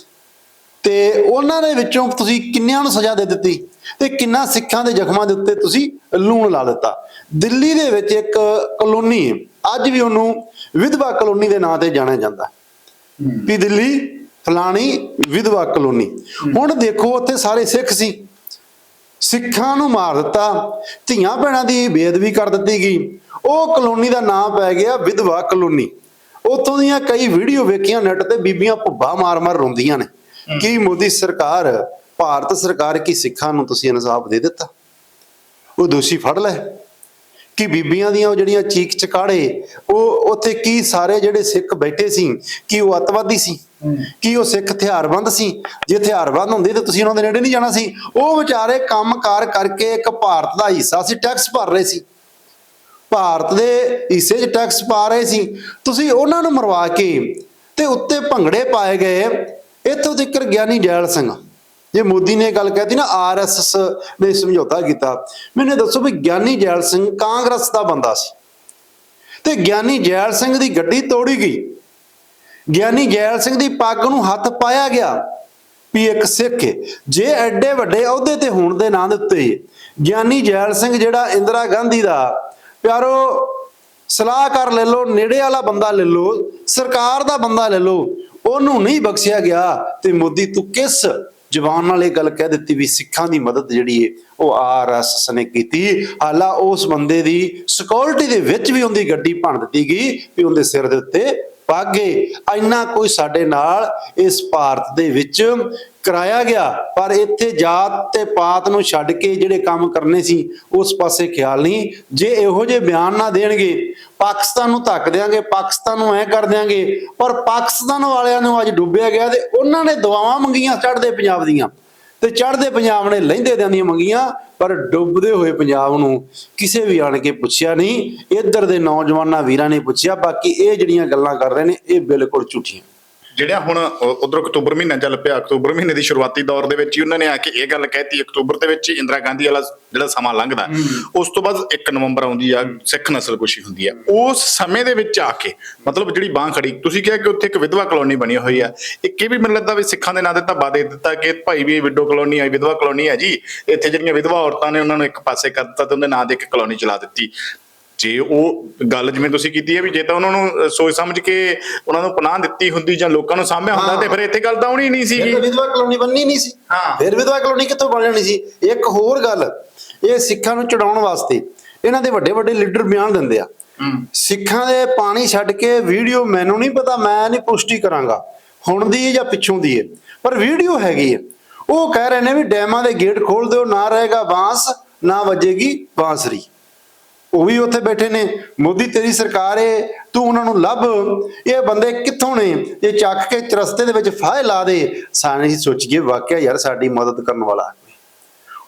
ਤੇ ਉਹਨਾਂ ਦੇ ਵਿੱਚੋਂ ਤੁਸੀਂ ਕਿੰਨਿਆਂ ਨੂੰ ਸਜ਼ਾ ਦੇ ਦਿੱਤੀ? ਤੇ ਕਿੰਨਾ ਸਿੱਖਾਂ ਦੇ ਜ਼ਖਮਾਂ ਦੇ ਉੱਤੇ ਤੁਸੀਂ ਲੂਣ ਲਾ ਦਿੱਤਾ? ਦਿੱਲੀ ਦੇ ਵਿੱਚ ਇੱਕ ਕਲੋਨੀ ਅੱਜ ਵੀ ਉਹਨੂੰ ਵਿਧਵਾ ਕਲੋਨੀ ਦੇ ਨਾਂ ਤੇ ਜਾਣਿਆ ਜਾਂਦਾ। ਵੀ ਦਿੱਲੀ ਫਲਾਣੀ ਵਿਧਵਾ ਕਲੋਨੀ। ਹੁਣ ਦੇਖੋ ਉੱਥੇ ਸਾਰੇ ਸਿੱਖ ਸੀ। ਸਿੱਖਾਂ ਨੂੰ ਮਾਰ ਦਿੱਤਾ। ਧੀਆਂ ਭੈਣਾਂ ਦੀ ਬੇਅਦਬੀ ਕਰ ਦਿੱਤੀ ਗਈ। ਉਹ ਕਲੋਨੀ ਦਾ ਨਾਮ ਪੈ ਗਿਆ ਵਿਧਵਾ ਕਲੋਨੀ। ਉੱਥੋਂ ਦੀਆਂ ਕਈ ਵੀਡੀਓ ਵੇਖੀਆਂ ਨੈਟ ਤੇ ਬੀਬੀਆਂ ਭੁੱਬਾ ਮਾਰ-ਮਾਰ ਰੋਂਦੀਆਂ ਨੇ। ਕੀ ਮੋਦੀ ਸਰਕਾਰ, ਭਾਰਤ ਸਰਕਾਰ ਕੀ ਸਿੱਖਾਂ ਨੂੰ ਤੁਸੀਂ ਇਨਸਾਫ ਦੇ ਦਿੱਤਾ? ਉਹ ਦੋਸ਼ੀ ਫੜ ਲੈ ਕਿ ਬੀਬੀਆਂ ਦੀਆਂ ਉਹ ਜਿਹੜੀਆਂ ਚੀਕ ਚਕਾੜੇ, ਉਹ ਉੱਥੇ ਕੀ ਸਾਰੇ ਜਿਹੜੇ ਸਿੱਖ ਬੈਠੇ ਸੀ, ਕੀ ਉਹ ਅਤਵਾਦੀ ਸੀ? ਕੀ ਉਹ ਸਿੱਖ ਹਥਿਆਰਬੰਦ ਸੀ? ਜੇ ਹਥਿਆਰਬੰਦ ਹੁੰਦੇ ਤਾਂ ਤੁਸੀਂ ਉਹਨਾਂ ਦੇ ਨੇੜੇ ਨਹੀਂ ਜਾਣਾ ਸੀ। ਉਹ ਵਿਚਾਰੇ ਕੰਮਕਾਰ ਕਰਕੇ ਇੱਕ ਭਾਰਤ ਦਾ ਹਿੱਸਾ ਸੀ ਟੈਕਸ ਭਰ ਰਹੇ ਸੀ। ਭਾਰਤ ਦੇ ਹਿੱਸੇ 'ਚ ਟੈਕਸ ਪਾ ਰਹੇ ਸੀ। ਤੁਸੀਂ ਉਹਨਾਂ ਨੂੰ ਮਰਵਾ ਕੇ ਤੇ ਉੱਤੇ ਭੰਗੜੇ ਪਾਏ ਗਏ। ਇੱਥੋਂ ਤੱਕ ਗਿਆਨੀ ਜੈਲ ਸਿੰਘ ਜੇ ਮੋਦੀ ਨੇ ਇਹ ਗੱਲ ਕਹਿਤੀ ਨਾ ਆਰਐਸਐਸ ਨੇ ਸਮਝੌਤਾ ਕੀਤਾ, ਮੈਨੂੰ ਦੱਸੋ ਵੀ ਗਿਆਨੀ ਜੈਲ ਸਿੰਘ ਕਾਂਗਰਸ ਦਾ ਬੰਦਾ ਸੀ। ਤੇ ਗਿਆਨੀ ਜੈਲ ਸਿੰਘ ਦੀ ਗੱਡੀ ਤੋੜੀ ਗਈ। ਗਿਆਨੀ ਜੈਲ ਸਿੰਘ ਦੀ ਪੱਗ ਨੂੰ ਹੱਥ ਪਾਇਆ ਗਿਆ ਵੀ ਇੱਕ ਸਿੱਖ ਜੇ ਐਡੇ ਵੱਡੇ ਅਹੁਦੇ ਤੇ ਹੋਣ ਦੇ ਨਾਂ ਦੇ ਉੱਤੇ ਗਿਆਨੀ ਜੈਲ ਸਿੰਘ ਜਿਹੜਾ ਇੰਦਰਾ ਗਾਂਧੀ ਦਾ, ਪਿਆਰੋ, ਸਲਾਹਕਾਰ ਲੈ ਲਓ, ਨੇੜੇ ਵਾਲਾ ਬੰਦਾ ਲੈ ਲਓ, ਸਰਕਾਰ ਦਾ ਬੰਦਾ ਲੈ ਲਓ, ਉਹਨੂੰ ਨਹੀਂ ਬਖਸ਼ਿਆ ਗਿਆ ਤੇ ਮੋਦੀ ਤੂੰ ਕਿਸ ਜ਼ਬਾਨ ਨਾਲ ਇਹ ਗੱਲ ਕਹਿ ਦਿੱਤੀ ਵੀ ਸਿੱਖਾਂ ਦੀ ਮਦਦ ਜਿਹੜੀ ਹੈ ਉਹ ਆਰਐਸਐਸ ਨੇ ਕੀਤੀ। ਹਾਲਾ ਉਸ ਬੰਦੇ ਦੀ ਸਿਕਿਉਰਿਟੀ ਦੇ ਵਿੱਚ ਵੀ ਉਹਦੀ ਗੱਡੀ ਭੰਨ ਦਿੱਤੀ ਗਈ ਵੀ ਉਹਦੇ ਸਿਰ ਦੇ ਉੱਤੇ ਪਾਗੇ ਇੰਨਾ ਕੋਈ ਸਾਡੇ ਨਾਲ ਇਸ ਭਾਰਤ ਦੇ ਵਿੱਚ ਕਰਾਇਆ ਗਿਆ। ਪਰ ਇੱਥੇ ਜਾਤ ਤੇ ਪਾਤ ਨੂੰ ਛੱਡ ਕੇ ਜਿਹੜੇ ਕੰਮ ਕਰਨੇ ਸੀ, ਉਸ ਪਾਸੇ ਖਿਆਲ ਨਹੀਂ। ਜੇ ਇਹੋ ਜਿਹੇ ਬਿਆਨ ਨਾ ਦੇਣਗੇ, ਪਾਕਿਸਤਾਨ ਨੂੰ ਧੱਕ ਦਿਆਂਗੇ, ਪਾਕਿਸਤਾਨ ਨੂੰ ਐ ਕਰ ਦਿਆਂਗੇ, ਪਰ ਪਾਕਿਸਤਾਨ ਵਾਲਿਆਂ ਨੂੰ ਅੱਜ ਡੁੱਬਿਆ ਗਿਆ ਤੇ ਉਹਨਾਂ ਨੇ ਦੁਆਵਾਂ ਮੰਗੀਆਂ ਚੜ੍ਹਦੇ ਪੰਜਾਬ ਦੀਆਂ। ਤੇ ਚੜ੍ਹਦੇ ਪੰਜਾਬ ਨੇ ਲਹਿੰਦੇ ਦਿਆਂ ਦੀਆਂ ਮੰਗੀਆਂ, ਪਰ ਡੁੱਬਦੇ ਹੋਏ ਪੰਜਾਬ ਨੂੰ ਕਿਸੇ ਵੀ ਆਣ ਕੇ ਪੁੱਛਿਆ ਨਹੀਂ। ਇੱਧਰ ਦੇ ਨੌਜਵਾਨਾਂ ਵੀਰਾਂ ਨੇ ਪੁੱਛਿਆ, ਬਾਕੀ ਇਹ ਜਿਹੜੀਆਂ ਗੱਲਾਂ ਕਰ ਰਹੇ ਨੇ, ਇਹ ਬਿਲਕੁਲ ਝੂਠੀਆਂ। ਜਿਹੜਿਆ ਹੁਣ ਉਧਰ ਅਕਤੂਬਰ ਮਹੀਨਾ ਚੱਲ ਪਿਆ ਅਕਤੂਬਰ ਮਹੀਨੇ ਦੀ ਸ਼ੁਰੂਆਤੀ ਦੌਰ ਦੇ ਵਿੱਚ ਹੀ ਉਹਨਾਂ ਨੇ ਆ ਕੇ ਇਹ ਗੱਲ ਕਹਿਤੀ ਅਕਤੂਬਰ ਦੇ ਵਿੱਚ ਇੰਦਰਾ ਗਾਂਧੀ ਵਾਲਾ ਜਿਹੜਾ ਸਮਾਂ ਲੰਘਦਾ ਉਸ ਤੋਂ ਬਾਅਦ 1 ਨਵੰਬਰ ਆਉਂਦੀ ਆ ਸਿੱਖ ਨਸਲਕੁਸ਼ੀ ਹੁੰਦੀ ਆ। ਉਸ ਸਮੇਂ ਦੇ ਵਿੱਚ ਆ ਕੇ ਮਤਲਬ ਜਿਹੜੀ ਬਾਹ ਖੜੀ ਤੁਸੀਂ ਕਿਹਾ ਕਿ ਉੱਥੇ ਇੱਕ ਵਿਧਵਾ ਕਲੋਨੀ ਬਣੀ ਹੋਈ ਆ। ਇੱਕ ਇਹ ਵੀ ਮੈਨੂੰ ਲੱਗਦਾ ਵੀ ਸਿੱਖਾਂ ਦੇ ਨਾਂ ਤੇ ਧੱਬਾ ਦੇ ਦਿੱਤਾ ਕਿ ਭਾਈ ਵੀ ਵਿਡੋ ਕਲੋਨੀ ਆ ਵਿਧਵਾ ਕਲੋਨੀ ਆ ਜੀ। ਇੱਥੇ ਜਿਹੜੀਆਂ ਵਿਧਵਾ ਔਰਤਾਂ ਨੇ ਉਹਨਾਂ ਨੂੰ ਇੱਕ ਪਾਸੇ ਕਰ ਦਿੱਤਾ ਤੇ ਉਹਦੇ ਨਾਂ ਤੇ ਇੱਕ ਕਲੋਨੀ ਚਲਾ ਦਿੱਤੀ। ਜੇ ਉਹ ਗੱਲ ਜਿਵੇਂ ਤੁਸੀਂ ਕੀਤੀ ਹੈ ਵੀ ਜੇ ਤਾਂ ਉਹਨਾਂ ਨੂੰ ਸੋਚ ਸਮਝ ਕੇ ਉਹਨਾਂ ਨੂੰ ਪਨਾਹ ਦਿੱਤੀ ਹੁੰਦੀ ਜਾਂ ਲੋਕਾਂ ਨੂੰ ਸਾਹਮਣੇ ਹੁੰਦਾ ਤੇ ਫਿਰ ਇੱਥੇ ਗੱਲ ਤਾਂ ਹੋਣੀ ਨਹੀਂ ਸੀਗੀ। ਵਿਧਵਾ ਕਲੋਨੀ ਬੰਨੀ ਨਹੀਂ ਸੀ। ਫਿਰ ਵਿਧਵਾ ਕਲੋਨੀ ਕਿੱਥੋਂ ਬਣ ਜਾਣੀ ਸੀ? ਇੱਕ ਹੋਰ ਗੱਲ ਇਹ ਸਿੱਖਾਂ ਨੂੰ ਚੜਾਉਣ ਵਾਸਤੇ ਇਹਨਾਂ ਦੇ ਵੱਡੇ ਵੱਡੇ ਲੀਡਰ ਬਿਆਨ ਦਿੰਦੇ ਆ। ਸਿੱਖਾਂ ਦੇ ਪਾਣੀ ਛੱਡ ਕੇ ਵੀਡੀਓ ਮੈਨੂੰ ਨਹੀਂ ਪਤਾ ਮੈਂ ਨਹੀਂ ਪੁਸ਼ਟੀ ਕਰਾਂਗਾ। ਹੁਣ ਦੀ ਹੈ ਜਾਂ ਪਿੱਛੋਂ ਦੀ ਹੈ? ਪਰ ਵੀਡੀਓ ਹੈਗੀ ਹੈ। ਉਹ ਕਹਿ ਰਹੇ ਨੇ ਵੀ ਡੈਮਾਂ ਦੇ ਗੇਟ ਖੋਲ ਦਿਓ ਨਾ ਰਹੇਗਾ ਬਾਂਸ ਨਾ ਵੱਜੇਗੀ ਬਾਂਸਰੀ। ਉਹ ਵੀ ਉੱਥੇ ਬੈਠੇ ਨੇ। ਮੋਦੀ, ਤੇਰੀ ਸਰਕਾਰ ਏ, ਤੂੰ ਉਹਨਾਂ ਨੂੰ ਲੱਭ। ਇਹ ਬੰਦੇ ਕਿੱਥੋਂ ਨੇ? ਇਹ ਚੱਕ ਕੇ ਚਰਸਤੇ ਦੇ ਵਿੱਚ ਫਾਹ ਲਾ ਦੇ। ਸਾਨੇ ਸੋਚੀਏ, ਵਾਕਿਆ ਯਾਰ ਸਾਡੀ ਮਦਦ ਕਰਨ ਵਾਲਾ।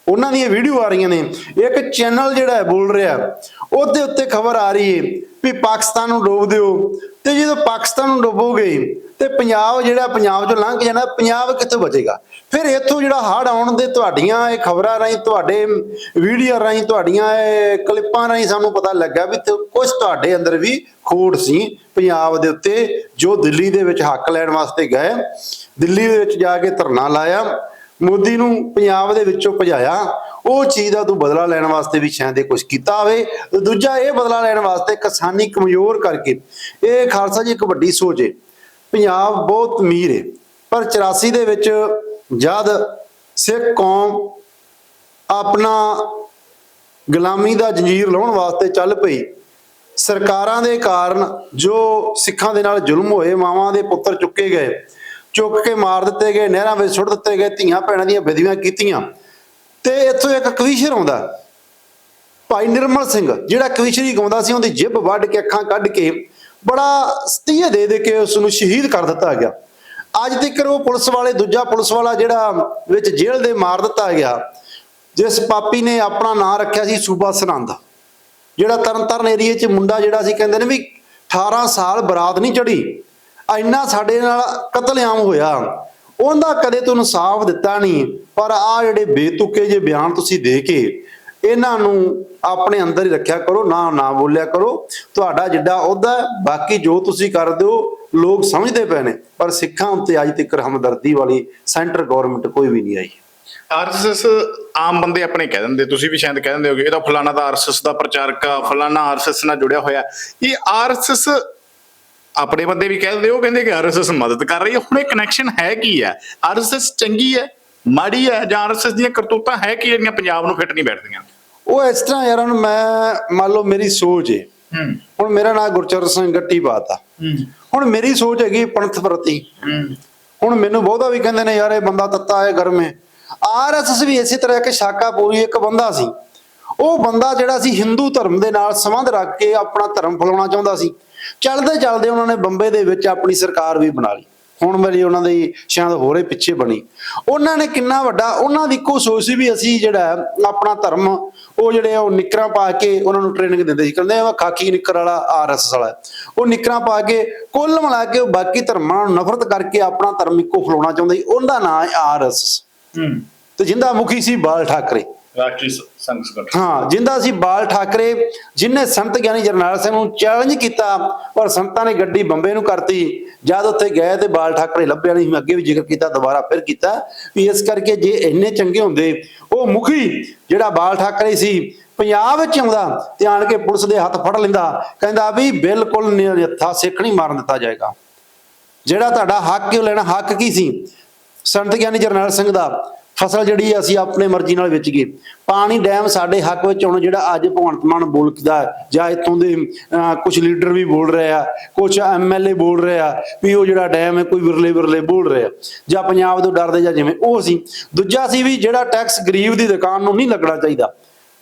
ਉਹਨਾਂ ਦੀਆਂ ਵੀਡੀਓ ਆ ਰਹੀਆਂ ਨੇ। ਇੱਕ ਚੈਨਲ ਜਿਹੜਾ ਹੈ ਬੋਲ ਰਿਹਾ, ਉਹਦੇ ਉੱਤੇ ਖਬਰ ਆ ਰਹੀ ਹੈ ਵੀ ਪਾਕਿਸਤਾਨ ਨੂੰ ਡੋਬ ਦਿਓ। ਤੇ ਜਦੋਂ ਪਾਕਿਸਤਾਨ ਨੂੰ ਡੋਬੋਗੇ ਤੇ ਪੰਜਾਬ ਜਿਹੜਾ, ਪੰਜਾਬ ਚੋਂ ਲੰਘ ਜਾਣਾ, ਪੰਜਾਬ ਕਿੱਥੋਂ ਬਚੇਗਾ? ਫਿਰ ਇੱਥੋਂ ਜਿਹੜਾ ਹੜ ਆਉਣ ਦੇ ਤੁਹਾਡੀਆਂ ਇਹ ਖਬਰਾਂ ਰਾਹੀਂ, ਤੁਹਾਡੇ ਵੀਡੀਓ ਰਾਹੀਂ, ਤੁਹਾਡੀਆਂ ਇਹ ਕਲਿੱਪਾਂ ਰਾਹੀਂ ਸਾਨੂੰ ਪਤਾ ਲੱਗਾ ਵੀ ਕੁਝ ਤੁਹਾਡੇ ਅੰਦਰ ਵੀ ਖੋੜ ਸੀ ਪੰਜਾਬ ਦੇ ਉੱਤੇ, ਜੋ ਦਿੱਲੀ ਦੇ ਵਿੱਚ ਹੱਕ ਲੈਣ ਵਾਸਤੇ ਗਏ। ਦਿੱਲੀ ਦੇ ਵਿੱਚ ਜਾ ਕੇ ਧਰਨਾ ਲਾਇਆ। ਮੋਦੀ ਨੂੰ ਪੰਜਾਬ ਦੇ ਵਿੱਚੋਂ ਭਜਾਇਆ, ਉਹ ਚੀਜ਼ ਦਾ ਤੂੰ ਬਦਲਾ ਲੈਣ ਵਾਸਤੇ ਵੀ ਸ਼ਾਇਦ ਇਹ ਕੁਝ ਕੀਤਾ ਹੋਵੇ। ਦੂਜਾ ਇਹ ਬਦਲਾ ਲੈਣ ਵਾਸਤੇ ਕਿਸਾਨੀ ਕਮਜ਼ੋਰ ਕਰਕੇ, ਇਹ ਖਾਲਸਾ ਜੀ ਇੱਕ ਵੱਡੀ ਸੋਚ ਹੈ ਪੰਜਾਬ ਬਹੁਤ ਅਮੀਰ ਹੈ ਪਰ 84 ਦੇ ਵਿੱਚ ਜਦ ਸਿੱਖ ਕੌਮ ਆਪਣਾ ਗੁਲਾਮੀ ਦਾ ਜੰਜੀਰ ਲਾਉਣ ਵਾਸਤੇ ਚੱਲ ਪਈ, ਸਰਕਾਰਾਂ ਦੇ ਕਾਰਨ ਜੋ ਸਿੱਖਾਂ ਦੇ ਨਾਲ ਜ਼ੁਲਮ ਹੋਏ, ਮਾਵਾਂ ਦੇ ਪੁੱਤਰ ਚੁੱਕੇ ਗਏ ਚੁੱਕ ਕੇ ਮਾਰ ਦਿੱਤੇ ਗਏ, ਨਹਿਰਾਂ ਵਿੱਚ ਸੁੱਟ ਦਿੱਤੇ ਗਏ, ਧੀਆਂ ਭੈਣਾਂ ਦੀਆਂ ਵਿਧੀਆਂ ਕੀਤੀਆਂ। ਤੇ ਇੱਥੋਂ ਇੱਕ ਕਵੀਸ਼ਰ ਆਉਂਦਾ। ਭਾਈ ਨਿਰਮਲ ਸਿੰਘ, ਜਿਹੜਾ ਕਵੀਸ਼ਰੀ ਗਾਉਂਦਾ ਸੀ, ਉਹਦੀ ਜਿੱਬ ਵੱਢ ਕੇ ਅੱਖਾਂ ਕੱਢ ਕੇ ਬੜਾ ਸਤੀਏ ਦੇ ਦੇ ਕੇ ਉਸ ਨੂੰ ਸ਼ਹੀਦ ਕਰ ਦਿੱਤਾ ਗਿਆ। ਅੱਜ ਤੱਕ ਉਹ ਪੁਲਿਸ ਵਾਲੇ, ਦੂਜਾ ਪੁਲਿਸ ਵਾਲਾ ਜਿਹੜਾ ਵਿੱਚ ਜੇਲ੍ਹ ਦੇ ਮਾਰ ਦਿੱਤਾ ਗਿਆ, ਜਿਸ ਪਾਪੀ ਨੇ ਆਪਣਾ ਨਾਂ ਰੱਖਿਆ ਸੀ ਸੂਬਾ ਸਰਹੰਦ। ਜਿਹੜਾ ਤਰਨਤਾਰਨ ਏਰੀਏ 'ਚ ਮੁੰਡਾ ਜਿਹੜਾ ਸੀ, ਕਹਿੰਦੇ ਨੇ ਵੀ 18 ਸਾਲ ਬਰਾਤ ਨਹੀਂ ਚੜੀ ਇੰਨਾ ਸਾਡੇ ਨਾਲ ਕਤਲੇਆਮ ਹੋਇਆ। ਉਹਦਾ ਕਦੇ ਤੋਂ ਇਨਸਾਫ ਦਿੱਤਾ ਨਹੀਂ, ਪਰ ਆ ਜਿਹੜੇ ਬੇਤੁਕੇ ਜੇ ਬਿਆਨ ਤੁਸੀਂ ਦੇ ਕੇ ਇਹਨਾਂ ਨੂੰ ਆਪਣੇ ਅੰਦਰ ਹੀ ਰੱਖਿਆ ਕਰੋ, ਨਾ ਨਾ ਬੋਲਿਆ ਕਰੋ। ਤੁਹਾਡਾ ਜਿੱਡਾ ਅਹੁਦਾ ਬਾਕੀ ਜੋ ਤੁਸੀਂ ਕਰਦੇ ਹੋ, ਲੋਕ ਸਮਝਦੇ ਪਏ ਨੇ। ਪਰ ਸਿੱਖਾਂ ਉੱਤੇ ਅੱਜ ਤੱਕ ਹਮਦਰਦੀ ਵਾਲੀ ਸੈਂਟਰ ਗਵਰਨਮੈਂਟ ਕੋਈ ਵੀ ਨਹੀਂ ਆਈ। ਆਰਐਸਐਸ ਆਮ ਬੰਦੇ ਆਪਣੇ ਕਹਿ ਦਿੰਦੇ, ਤੁਸੀਂ ਵੀ ਸ਼ਾਇਦ ਕਹਿ ਦਿੰਦੇ ਹੋਗੇ, ਇਹ ਤਾਂ ਫਲਾਣਾ ਦਾ ਆਰਐਸਐਸ ਦਾ ਪ੍ਰਚਾਰਕ ਆ, ਫਲਾਣਾ ਆਰਐਸਐਸ ਨਾਲ ਜੁੜਿਆ ਹੋਇਆ। ਇਹ ਆਰਐਸਐਸ ਆਪਣੇ ਬੰਦੇ ਵੀ ਕਹਿ ਦਿੰਦੇ ਉਹ ਕਹਿੰਦੇ ਕਿ ਆਰਐਸਐਸ ਮਦਦ ਕਰ ਰਹੀ ਹੈ। ਹੁਣ ਇਹ ਕਨੈਕਸ਼ਨ ਹੈ ਕੀ ਹੈ? ਆਰਐਸਐਸ ਚੰਗੀ ਹੈ? ਮਾੜੀ ਹੈ? ਜਾਂ ਆਰਐਸਐਸ ਦੀਆਂ ਕਰਤੂਤਾਂ ਹੈ ਕੀ ਜਿਹੜੀਆਂ ਪੰਜਾਬ ਨੂੰ ਫਿੱਟ ਨਹੀਂ ਬੈਠਦੀਆਂ? ਉਹ ਇਸ ਤਰ੍ਹਾਂ ਯਾਰ ਹੁਣ ਮੈਂ ਮੰਨ ਲਓ ਮੇਰੀ ਸੋਚ ਹੈ। ਹੁਣ ਮੇਰਾ ਨਾਮ ਗੁਰਚਰਨ ਸਿੰਘ ਗੱਟੀ ਬਾਤ ਆ ਹੁਣ ਮੇਰੀ ਸੋਚ ਹੈਗੀ ਪੰਥ ਪ੍ਰਤੀ। ਹੁਣ ਮੈਨੂੰ ਬਹੁਤਾ ਵੀ ਕਹਿੰਦੇ ਨੇ ਯਾਰ ਇਹ ਬੰਦਾ ਤੱਤਾ ਹੈ ਗਰਮ ਹੈ। ਆਰਐਸਐਸ ਵੀ ਇਸੇ ਤਰ੍ਹਾਂ ਇੱਕ ਸ਼ਾਕਾ ਪੂਰੀ ਇੱਕ ਬੰਦਾ ਸੀ। ਉਹ ਬੰਦਾ ਜਿਹੜਾ ਸੀ ਹਿੰਦੂ ਧਰਮ ਦੇ ਨਾਲ ਸੰਬੰਧ ਰੱਖ ਕੇ ਆਪਣਾ ਧਰਮ ਫੈਲਾਉਣਾ ਚਾਹੁੰਦਾ ਸੀ। ਚੱਲਦੇ ਚੱਲਦੇ ਉਹਨਾਂ ਨੇ ਬੰਬੇ ਦੇ ਵਿੱਚ ਆਪਣੀ ਸਰਕਾਰ ਵੀ ਬਣਾ ਲਈ। ਹੁਣ ਮੇਰੀ ਉਹਨਾਂ ਦੀ ਸ਼ਾਇਦ ਹੋਰੇ ਪਿੱਛੇ ਬਣੀ। ਉਹਨਾਂ ਨੇ ਕਿੰਨਾ ਵੱਡਾ ਉਹਨਾਂ ਦੀ ਇੱਕੋ ਸੋਚ ਸੀ ਵੀ ਅਸੀਂ ਜਿਹੜਾ ਆਪਣਾ ਧਰਮ ਉਹ ਜਿਹੜੇ ਉਹ ਨਿਕਰਾਂ ਪਾ ਕੇ ਉਹਨਾਂ ਨੂੰ ਟ੍ਰੇਨਿੰਗ ਦਿੰਦੇ ਸੀ। ਕਹਿੰਦੇ ਆ ਖਾਕੀ ਨਿੱਕਰ ਵਾਲਾ ਆਰਐਸਐਸ ਵਾਲਾ। ਉਹ ਨਿਕਰਾਂ ਪਾ ਕੇ ਕੁੱਲ ਮਿਲਾ ਕੇ ਉਹ ਬਾਕੀ ਧਰਮਾਂ ਨੂੰ ਨਫ਼ਰਤ ਕਰਕੇ ਆਪਣਾ ਧਰਮ ਇੱਕੋ ਫੈਲਾਉਣਾ ਚਾਹੁੰਦਾ ਸੀ। ਉਹਦਾ ਨਾਂ ਹੈ ਆਰਐਸਐਸ ਹੂੰ। ਤੇ ਜਿੰਦਾ ਮੁਖੀ ਸੀ ਬਾਲ ਠਾਕਰੇ। ਰਾਸ਼ਟਰੀ ਸੰਘ ਸੰਗਠਨ। ਹਾਂ, ਜਿੰਦਾ ਸੀ ਬਾਲ ਠਾਕਰੇ, ਜਿਨੇ ਸੰਤ ਗਿਆਨੀ ਜਰਨੈਲ ਸਿੰਘ ਨੂੰ ਚੈਲੰਜ ਕੀਤਾ, ਪਰ ਸੰਤਾਂ ਨੇ ਗੱਡੀ ਬੰਬੇ ਨੂੰ ਕਰਤੀ। ਜਦ ਉੱਥੇ ਗਏ ਤੇ ਬਾਲ ਠਾਕਰੇ ਲੱਭਿਆ ਨਹੀਂ ਮੈਂ ਅੱਗੇ ਵੀ ਜ਼ਿਕਰ ਕੀਤਾ, ਦੁਬਾਰਾ ਫਿਰ ਕੀਤਾ। ਵੀ ਇਸ ਕਰਕੇ ਜੇ ਇੰਨੇ ਚੰਗੇ ਹੁੰਦੇ, ਉਹ ਮੁਖੀ ਜਿਹੜਾ ਬਾਲ ਠਾਕਰੇ ਸੀ, ਪੰਜਾਬ ਵਿੱਚ ਆਉਂਦਾ ਤੇ ਆਣ ਕੇ ਪੁਲਿਸ ਦੇ ਹੱਥ ਫੜ ਲੈਂਦਾ, ਕਹਿੰਦਾ ਵੀ ਬਿਲਕੁਲ ਨਿਹੱਥਾ ਸਿੱਖ ਨਹੀਂ ਮਾਰਨ ਦਿੱਤਾ ਜਾਏਗਾ। ਜਿਹੜਾ ਤੁਹਾਡਾ ਹੱਕ ਕਿਉਂ ਲੈਣਾ ਹੱਕ ਕੀ ਸੀ? ਸੰਤ ਗਿਆਨੀ ਜਰਨੈਲ ਸਿੰਘ ਦਾ। ਫਸਲ ਜਿਹੜੀ ਅਸੀਂ ਆਪਣੇ ਮਰਜ਼ੀ ਨਾਲ ਵੇਚ ਗਏ ਪਾਣੀ ਡੈਮ ਸਾਡੇ ਹੱਕ ਵਿੱਚ ਹੁਣ ਜਿਹੜਾ ਅੱਜ ਭਗਵੰਤ ਮਾਨ ਬੋਲਦਾ ਜਾਂ ਇੱਥੋਂ ਦੇ ਕੁਝ ਲੀਡਰ ਵੀ ਬੋਲ ਰਹੇ ਆ ਕੁਝ ਐਮਐਲਏ ਬੋਲ ਰਹੇ ਆ, ਵੀ ਉਹ ਜਿਹੜਾ ਡੈਮ ਹੈ, ਕੋਈ ਵਿਰਲੇ ਵਿਰਲੇ ਬੋਲ ਰਹੇ ਆ, ਜਾਂ ਪੰਜਾਬ ਤੋਂ ਡਰਦੇ ਜਾਂ ਜਿਵੇਂ, ਉਹ ਸੀ। ਦੂਜਾ ਸੀ ਵੀ ਜਿਹੜਾ ਟੈਕਸ ਗਰੀਬ ਦੀ ਦੁਕਾਨ ਨੂੰ ਨਹੀਂ ਲੱਗਣਾ ਚਾਹੀਦਾ।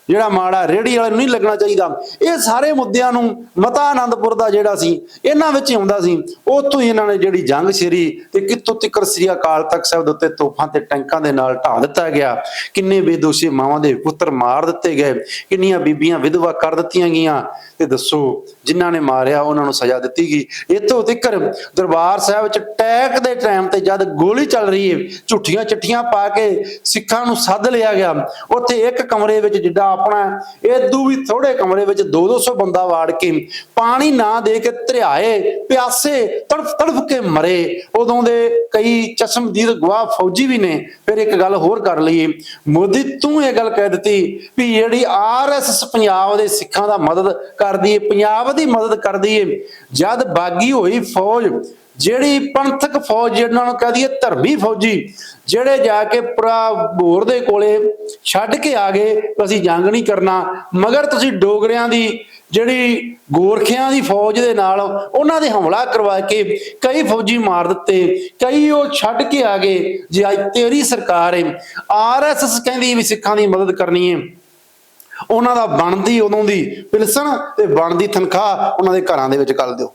ਜਿਹੜਾ ਮਾੜਾ ਰੇੜੀ ਵਾਲੇ ਨੂੰ ਨਹੀਂ ਲੱਗਣਾ ਚਾਹੀਦਾ। ਇਹ ਸਾਰੇ ਮੁੱਦਿਆਂ ਨੂੰ ਮਤਾ ਆਨੰਦਪੁਰ ਦਾ ਜਿਹੜਾ ਸੀ, ਇਹਨਾਂ ਵਿੱਚ ਆਉਂਦਾ ਸੀ। ਉੱਥੋਂ ਹੀ ਇਹਨਾਂ ਨੇ ਜਿਹੜੀ ਜੰਗ ਛੇਰੀ ਤੇ ਕਿੱਥੋਂ ਤੱਕ ਸ੍ਰੀ ਅਕਾਲ ਤਖਤ ਸਾਹਿਬ ਦੇ ਉੱਤੇ ਤੋਪਾਂ ਤੇ ਟੈਂਕਾਂ ਦੇ ਨਾਲ ਢਾਹ ਦਿੱਤਾ ਗਿਆ। ਕਿੰਨੇ ਬੇਦੋਸ਼ੀ ਮਾਵਾਂ ਦੇ ਪੁੱਤਰ ਮਾਰ ਦਿੱਤੇ ਗਏ। ਕਿੰਨੀਆਂ ਬੀਬੀਆਂ ਵਿਧਵਾ ਕਰ ਦਿੱਤੀਆਂ ਗਈਆਂ। ਤੇ ਦੱਸੋ, ਜਿਨ੍ਹਾਂ ਨੇ ਮਾਰਿਆ, ਉਹਨਾਂ ਨੂੰ ਸਜ਼ਾ ਦਿੱਤੀ ਗਈ। ਇੱਥੋਂ ਤੱਕ ਦਰਬਾਰ ਸਾਹਿਬ ਵਿੱਚ ਟੈਕ ਦੇ ਟਾਈਮ ਤੇ ਜਦ ਗੋਲੀ ਚੱਲ ਰਹੀ ਹੈ ਝੁੱਠੀਆਂ ਚਿੱਠੀਆਂ ਪਾ ਕੇ ਸਿੱਖਾਂ ਨੂੰ ਸੱਦ ਲਿਆ ਗਿਆ। ਉੱਥੇ ਇੱਕ ਕਮਰੇ ਵਿੱਚ ਜਿੱਡਾ ਆਪਣਾ। ਇਦੋਂ ਵੀ ਥੋੜੇ ਕਮਰੇ ਵਿੱਚ 2-200 ਬੰਦਾ ਵਾੜ ਕੇ ਪਾਣੀ ਨਾ ਦੇ ਕੇ ਧਰਿਆਏ, ਪਿਆਸੇ, ਤੜਫ ਤੜਫ ਕੇ ਮਰੇ। ਉਦੋਂ ਦੇ ਕਈ ਚਸ਼ਮਦੀਦ ਗਵਾਹ ਫੌਜੀ ਵੀ ਨੇ। ਫਿਰ ਇੱਕ ਗੱਲ ਹੋਰ ਕਰ ਲਈਏ। ਮੋਦੀ, ਤੂੰ ਇਹ ਗੱਲ ਕਹਿ ਦਿੱਤੀ ਵੀ ਜਿਹੜੀ ਆਰਐਸਐਸ ਪੰਜਾਬ ਦੇ ਸਿੱਖਾਂ ਦਾ ਮਦਦ ਕਰਦੀ ਹੈ ਪੰਜਾਬ ਦੀ ਮਦਦ ਕਰਦੀ ਹੈ ਜਦ ਬਾਗੀ ਹੋਈ ਫੌਜ ਜਿਹੜੀ ਪੰਥਕ ਫੌਜ ਜਿਹਨਾਂ ਨੂੰ ਕਹਦੀ ਹੈ ਧਰਮੀ ਫੌਜੀ, ਜਿਹੜੇ ਜਾ ਕੇ ਪੂਰਾ ਬੋਰ ਦੇ ਕੋਲੇ ਛੱਡ ਕੇ ਆ ਗਏ, ਅਸੀਂ ਜੰਗ ਨਹੀਂ ਕਰਨਾ। ਮਗਰ ਤੁਸੀਂ ਡੋਗਰਿਆਂ ਦੀ ਜਿਹੜੀ ਗੋਰਖਿਆਂ ਦੀ ਫੌਜ ਦੇ ਨਾਲ ਉਹਨਾਂ ਦੇ ਹਮਲਾ ਕਰਵਾ ਕੇ ਕਈ ਫੌਜੀ ਮਾਰ ਦਿੱਤੇ, ਕਈ ਉਹ ਛੱਡ ਕੇ ਆ ਗਏ, ਜੇ ਅੱਜ ਤੇਰੀ ਸਰਕਾਰ ਹੈ ਆਰਐਸਐਸ ਕਹਿੰਦੀ ਵੀ ਸਿੱਖਾਂ ਦੀ ਮਦਦ ਕਰਨੀ ਹੈ ਉਹਨਾਂ ਦਾ ਬਣਦੀ ਉਦੋਂ ਦੀ, ਪਿਲਸਣ ਤੇ ਬਣਦੀ ਤਨਖਾਹ ਉਹਨਾਂ ਦੇ ਘਰਾਂ ਦੇ ਵਿੱਚ ਕਰ ਦਿਓ।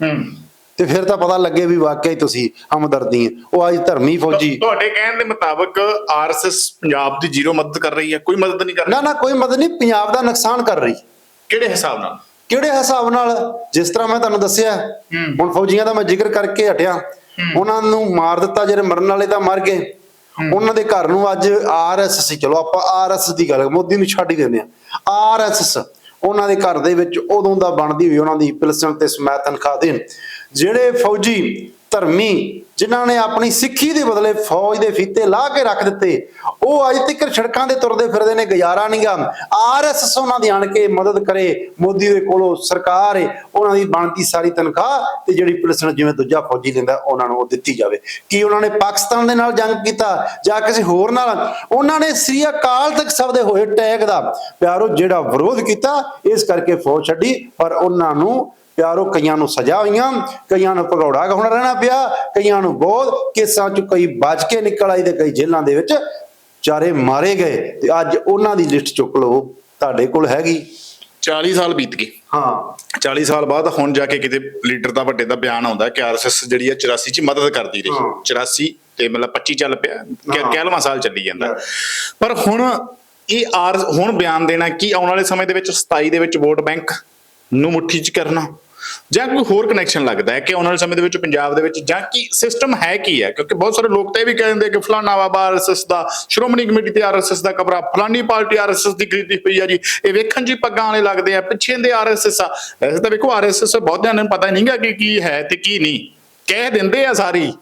ਹੂੰ। ਤੇ ਫਿਰ ਤਾਂ ਪਤਾ ਲੱਗੇ ਵੀ ਵਾਕਿਆ ਹੀ ਤੁਸੀਂ ਹਮਦਰਦੀ ਹੈ। ਉਹ ਅੱਜ ਧਰਮੀ ਫੌਜੀ। ਤੁਹਾਡੇ ਕਹਿਣ ਦੇ ਮੁਤਾਬਕ ਆਰਐਸਐਸ ਪੰਜਾਬ ਦੀ ਜ਼ੀਰੋ ਮਦਦ ਕਰ ਰਹੀ ਹੈ ਕੋਈ ਮਦਦ ਨਹੀਂ ਕਰ ਰਹੀ ਨਾ ਨਾ ਕੋਈ ਮਦਦ ਨਹੀਂ ਪੰਜਾਬ ਦਾ ਨੁਕਸਾਨ ਕਰ ਰਹੀ। ਕਿਹੜੇ ਹਿਸਾਬ ਨਾਲ? ਕਿਹੜੇ ਹਿਸਾਬ ਨਾਲ? ਜਿਸ ਤਰ੍ਹਾਂ ਮੈਂ ਤੁਹਾਨੂੰ ਦੱਸਿਆ। ਹੁਣ ਫੌਜੀਆਂ ਦਾ ਮੈਂ ਜ਼ਿਕਰ ਕਰਕੇ ਹਟਿਆ। ਉਹਨਾਂ ਨੂੰ ਮਾਰ ਦਿੱਤਾ ਜਿਹੜੇ ਮਰਨ ਵਾਲੇ ਤਾਂ ਮਰ ਗਏ। ਉਹਨਾਂ ਦੇ ਘਰ ਨੂੰ ਅੱਜ ਆਰਐਸਐਸ ਚਲੋ ਆਪਾਂ ਆਰਐਸਐਸ ਦੀ ਗੱਲ ਮੋਦੀ ਨੂੰ ਛੱਡ ਹੀ ਦਿੰਦੇ ਆ ਆਰਐਸਐਸ ਉਹਨਾਂ ਦੇ ਘਰ ਦੇ ਵਿੱਚ ਉਦੋਂ ਦਾ ਬਣਦੀ ਹੋਈ ਉਹਨਾਂ ਦੀ ਪਿਲਸਣ ਤੇ ਸਮੈ ਤਨਖਾਹ ਦੇਣ। ਜਿਹੜੇ ਫੌਜੀ ਧਰਮੀ ਜਿਨ੍ਹਾਂ ਨੇ ਆਪਣੀ ਸਿੱਖੀ ਦੇ ਬਦਲੇ ਫੌਜ ਦੇ ਫੀਤੇ ਲਾ ਕੇ ਰੱਖ ਦਿੱਤੇ, ਉਹ ਅੱਜ ਤੱਕ ਸੜਕਾਂ ਤੇ ਤੁਰਦੇ ਫਿਰਦੇ ਨੇ, ਗੁਜ਼ਾਰਾ ਨਹੀਂਗਾ ਆਰਐਸਐਸ ਉਹਨਾਂ ਦੀ ਆਣ ਕੇ ਮਦਦ ਕਰੇ, ਮੋਦੀ ਦੇ ਕੋਲੋਂ ਸਰਕਾਰ ਹੈ ਉਹਨਾਂ ਦੀ ਬਣਦੀ ਸਾਰੀ ਤਨਖਾਹ ਤੇ ਜਿਹੜੀ ਪੁਲਿਸ ਨੂੰ ਜਿਵੇਂ ਦੂਜਾ ਫੌਜੀ ਲੈਂਦਾ, ਉਹਨਾਂ ਨੂੰ ਉਹ ਦਿੱਤੀ ਜਾਵੇ। ਕੀ ਉਹਨਾਂ ਨੇ ਪਾਕਿਸਤਾਨ ਦੇ ਨਾਲ ਜੰਗ ਕੀਤਾ, ਜਾਂ ਕਿਸੇ ਹੋਰ ਨਾਲ? ਉਹਨਾਂ ਨੇ ਸ੍ਰੀ ਅਕਾਲ ਤਖ਼ਤ ਸਾਹਿਬ ਦੇ ਹੋਏ ਟੈਗ ਦਾ, ਪਿਆਰੋ, ਜਿਹੜਾ ਵਿਰੋਧ ਕੀਤਾ, ਇਸ ਕਰਕੇ ਫੌਜ ਛੱਡੀ, ਪਰ ਉਹਨਾਂ ਨੂੰ ਪਿਆਰੋ ਕਈਆਂ ਨੂੰ ਸਜ਼ਾ ਹੋਈਆਂ ਕਈਆਂ ਨੂੰ ਭਗੌੜਾ ਹੁਣ ਰਹਿਣਾ ਪਿਆ ਕਈਆਂ ਨੂੰ ਬਹੁਤ ਕੇਸਾਂ ਚ ਕਈ ਬਚ ਕੇ ਨਿਕਲ ਆਈ ਤੇ ਕਈ ਜੇਲ੍ਹਾਂ ਦੇ ਵਿੱਚ ਚਾਰੇ ਮਾਰੇ ਗਏ ਤੇ ਅੱਜ ਉਹਨਾਂ ਦੀ ਲਿਸਟ ਚੁੱਕ ਲਓ ਤੁਹਾਡੇ ਕੋਲ ਹੈਗੀ। 40 ਸਾਲ ਬੀਤ ਗਏ। ਹਾਂ। 40 ਸਾਲ ਬਾਅਦ ਹੁਣ ਜਾ ਕੇ ਕਿਤੇ ਲੀਡਰ ਦਾ ਵੱਡੇ ਦਾ ਬਿਆਨ ਆਉਂਦਾ ਕਿ ਆਰਐਸਐਸ ਜਿਹੜੀ ਹੈ 84 ਚ ਮਦਦ ਕਰਦੀ ਰਹੀ। ਹਾਂ। 84 ਤੇ ਮਤਲਬ 25 ਚੱਲ ਪਿਆ ਕਿ ਹਾਂ। 11ਵਾਂ ਸਾਲ ਚੱਲੀ ਜਾਂਦਾ। ਪਰ ਹੁਣ ਇਹ ਆਰ ਹੁਣ ਬਿਆਨ ਦੇਣਾ ਕਿ ਆਉਣ ਵਾਲੇ ਸਮੇਂ ਦੇ ਵਿੱਚ 27 ਦੇ ਵਿੱਚ ਵੋਟ ਬੈਂਕ ਨੂੰ ਮੁੱਠੀ 'ਚ ਕਰਨਾ। ਜਾਂ ਕੋਈ ਹੋਰ ਕਨੈਕਸ਼ਨ ਲੱਗਦਾ ਹੈ ਕਿ ਆਉਣ ਵਾਲੇ ਸਮੇਂ ਦੇ ਵਿੱਚ ਪੰਜਾਬ ਦੇ ਵਿੱਚ ਜਾਂ ਕੀ ਸਿਸਟਮ ਹੈ ਕੀ ਹੈ? ਕਿਉਂਕਿ ਬਹੁਤ ਸਾਰੇ ਲੋਕ ਤਾਂ ਇਹ ਵੀ ਕਹਿੰਦੇ ਕਿ ਫਲਾਣਾ ਬਾਬਾ ਆਰਐਸਐਸ ਦਾ, ਸ਼੍ਰੋਮਣੀ ਕਮੇਟੀ ਤੇ ਆਰਐਸਐਸ ਦਾ ਕਬਰਾ, ਫਲਾਣੀ ਪਾਰਟੀ ਆਰਐਸਐਸ ਦੀ ਖਰੀਦੀ ਪਈ ਆ ਜੀ। ਇਹ ਵੇਖਣ ਜੀ ਪੱਗਾਂ ਵਾਲੇ ਲੱਗਦੇ ਆ, ਪਿੱਛੇ ਦੇ ਆਰਐਸਐਸ ਆ। ਵੈਸੇ ਤਾਂ ਵੇਖੋ ਆਰਐਸਐਸ ਬਹੁਤਿਆਂ ਨੂੰ ਪਤਾ ਨਹੀਂਗਾ ਕਿ ਕੀ ਹੈ ਤੇ ਕੀ ਨਹੀਂ। ਕਹਿ ਦਿੰਦੇ ਆ ਸਾਰੀ।